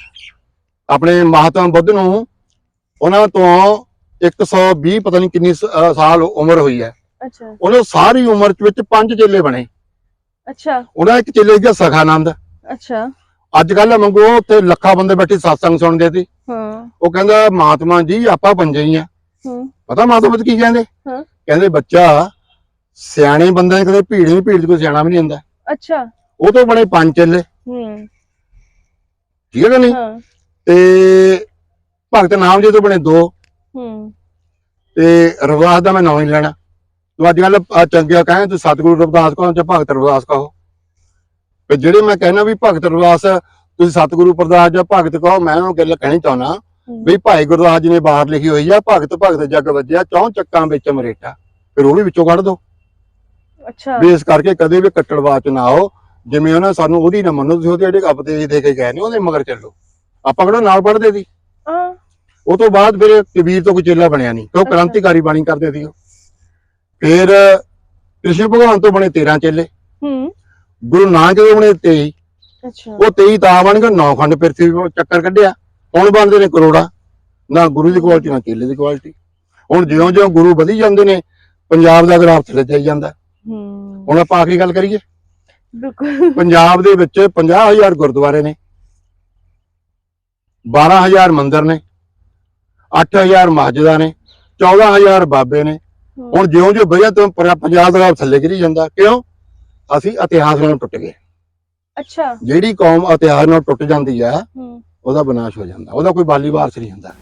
ਆਪਣੇ ਮਹਾਤਮਾ ਬੁੱਧ ਨੂੰ ਉਹਨਾਂ ਤੋਂ 120 ਪਤਾ ਨਹੀਂ ਕਿੰਨੀ ਸ- ਅਹ ਸਾਲ ਉਮਰ ਹੋਈ ਹੈ। ਅੱਛਾ। ਉਹਨਾਂ ਸਾਰੀ ਉਮਰ ਚ ਵਿੱਚ ਪੰਜ ਚੇਲੇ ਬਣੇ। ਅੱਛਾ। ਉਹਨਾਂ ਦਾ ਇੱਕ ਚੇਲੇ ਸੀਗਾ ਸਖਾਨੰਦ। ਅੱਛਾ। ਅੱਜ ਕੱਲ ਮੰਗੋ ਉੱਥੇ ਲੱਖਾਂ ਬੰਦੇ ਬੈਠੇ satsang ਸੁਣਦੇ ਸੀ। ਹਾਂ। ਉਹ ਕਹਿੰਦਾ ਮਹਾਤਮਾ ਜੀ ਆਪਾਂ ਪੰਜੇ ਹੀ ਆ। ਹੂੰ। ਪਤਾ ਮਹਾਤਮਾ ਜੀ ਕੀ ਕਹਿੰਦੇ? ਹਾਂ। ਕਹਿੰਦੇ ਬੱਚਾ ਸਿਆਣੇ ਬੰਦੇ ਨੇ ਕਦੇ ਭੀੜ ਨਹੀਂ ਭੀੜ ਚ ਕੋਈ ਸਿਆਣਾ ਵੀ ਨਹੀਂ ਹੁੰਦਾ। ਅੱਛਾ। ਉਹ ਤੋਂ ਬਣੇ ਪੰਜ ਚੇਲੇ। ਹੂੰ। ਠੀਕ ਹੈ ਕਿ ਨਹੀਂ? ਹਾਂ। ਤੇ ਭਗਤ ਨਾਮ ਜੀ ਤੋਂ ਬਣੇ ਦੋ। ਹੂੰ। ਤੇ ਰਵਿਦਾਸ ਦਾ ਮੈਂ ਨਾਮ ਨਹੀਂ ਲੈਣਾ। ਤੂੰ ਅੱਜ ਕੱਲ ਚੰਗਿਆ ਕਹੇ ਤੂੰ ਸਤਿਗੁਰੂ ਰਵਿਦਾਸ ਕਹੋ ਜਾਂ ਭਗਤ ਰਵਿਦਾਸ ਕਹੋ। ਤੇ ਜਿਹੜੇ ਮੈਂ ਕਹਿਣਾ ਵੀ ਭਗਤ ਰਵਿਦਾਸ ਤੁਸੀਂ ਸਤਿਗੁਰੂ ਪ੍ਰਦਾਸ ਜਾਂ ਭਗਤ ਕਹੋ ਮੈਂ ਉਹਨੂੰ ਗੱਲ ਕਹਿਣੀ ਚਾਹੁੰਦਾ ਹੂੰ। ਵੀ ਭਾਈ ਗੁਰਦਾਸ ਜੀ ਨੇ ਬਾਹਰ ਲਿਖੀ ਹੋਈ ਆ ਭਗਤ ਭਗਤ ਜਗ ਵੱਜਿਆ ਚੌਂ ਚੱਕਾਂ ਵਿੱਚ ਮਰੇਟਾ। ਫਿਰ ਉਹ ਵੀ ਵਿੱਚੋਂ ਕੱਢ ਦੋ। ਅੱਛਾ। ਵੀ ਇਸ ਕਰਕੇ ਕਦੇ ਵੀ ਕੱਟੜਵਾਚ ਨਾ ਆਓ ਜਿਵੇਂ ਉਹਨਾਂ ਸਾਨੂੰ ਉਹਦੀ ਨਾ ਮੰਨੋ ਤੁਸੀਂ ਉਹਦੇ ਜਿਹੜੇ ਉਪਦੇਸ਼ ਦੇ ਕੇ ਗਏ ਨੇ ਉਹਦੇ ਮਗਰ ਚੱਲੋ। ਆਪਾਂ ਕਿਹੜਾ ਨਾਲ ਪੜਦੇ ਸੀ? ਹਾਂ। ਉਹ ਤੋਂ ਬਾਅਦ ਫਿਰ ਕਬੀਰ ਤੋਂ ਕੋਈ ਚੇਲਾ ਬਣਿਆ ਨਹੀਂ ਕਿਉਂ ਅੱਛਾ। ਕ੍ਰਾਂਤੀਕਾਰੀ ਬਾਣੀ ਕਰਦੇ ਸੀ ਉਹ। ਫਿਰ ਕ੍ਰਿਸ਼ਨ ਭਗਵਾਨ ਤੋਂ ਬਣੇ 13 ਚੇਲੇ। ਹੂੰ। ਗੁਰੂ ਨਾਨਕ ਦੇਵ ਬਣੇ 23 ਅੱਛਾ। ਉਹ 23 ਤਾਂ ਬਣ ਗਏ ਨੌ ਖੰਡ ਪ੍ਰਿਥਵੀ ਤੋਂ ਚੱਕਰ ਕੱਢਿਆ। ਹੁਣ ਬਣਦੇ ਨੇ ਕਰੋੜਾ। ਨਾ ਗੁਰੂ ਦੀ ਕੁਆਲਿਟੀ ਨਾ ਚੇਲੇ ਦੀ ਕੁਆਲਿਟੀ ਹੁਣ ਜਿਉਂ-ਜਿਉਂ ਗੁਰੂ ਵਧੀ ਜਾਂਦੇ ਨੇ ਪੰਜਾਬ ਦਾ ਗ੍ਰਾਫ ਥੱਲੇ ਜਾਈ ਜਾਂਦਾ। ਹੂੰ। ਹੁਣ ਆਪਾਂ ਆਖਰੀ ਗੱਲ ਕਰੀਏ। ਬਿਲਕੁਲ। ਪੰਜਾਬ ਦੇ ਵਿੱਚ 50000 ਗੁਰਦੁਆਰੇ ਨੇ। 12000 ਮੰਦਿਰ ਨੇ। 8000 ਮਸਜਿਦਾਂ ਨੇ 14000 ਬਾਬੇ ਨੇ। ਹੁਣ ਜਿਉਂ-ਜਿਉਂ ਵਧਿਆ ਤੋਂ ਪੰਜਾਬ ਦਾ ਥੱਲੇ ਗਿਰੀ ਜਾਂਦਾ ਕਿਉਂ? ਅਸੀਂ ਇਤਿਹਾਸ ਨਾਲ ਟੁੱਟ ਗਏ। ਅੱਛਾ। ਜਿਹੜੀ ਕੌਮ ਇਤਿਹਾਸ ਨਾਲ ਟੁੱਟ ਜਾਂਦੀ ਆ ਉਹਦਾ ਵਿਨਾਸ਼ ਹੋ ਜਾਂਦਾ ਉਹਦਾ ਕੋਈ ਬਾਲੀ ਵਾਰਸ ਨਹੀਂ ਹੁੰਦਾ।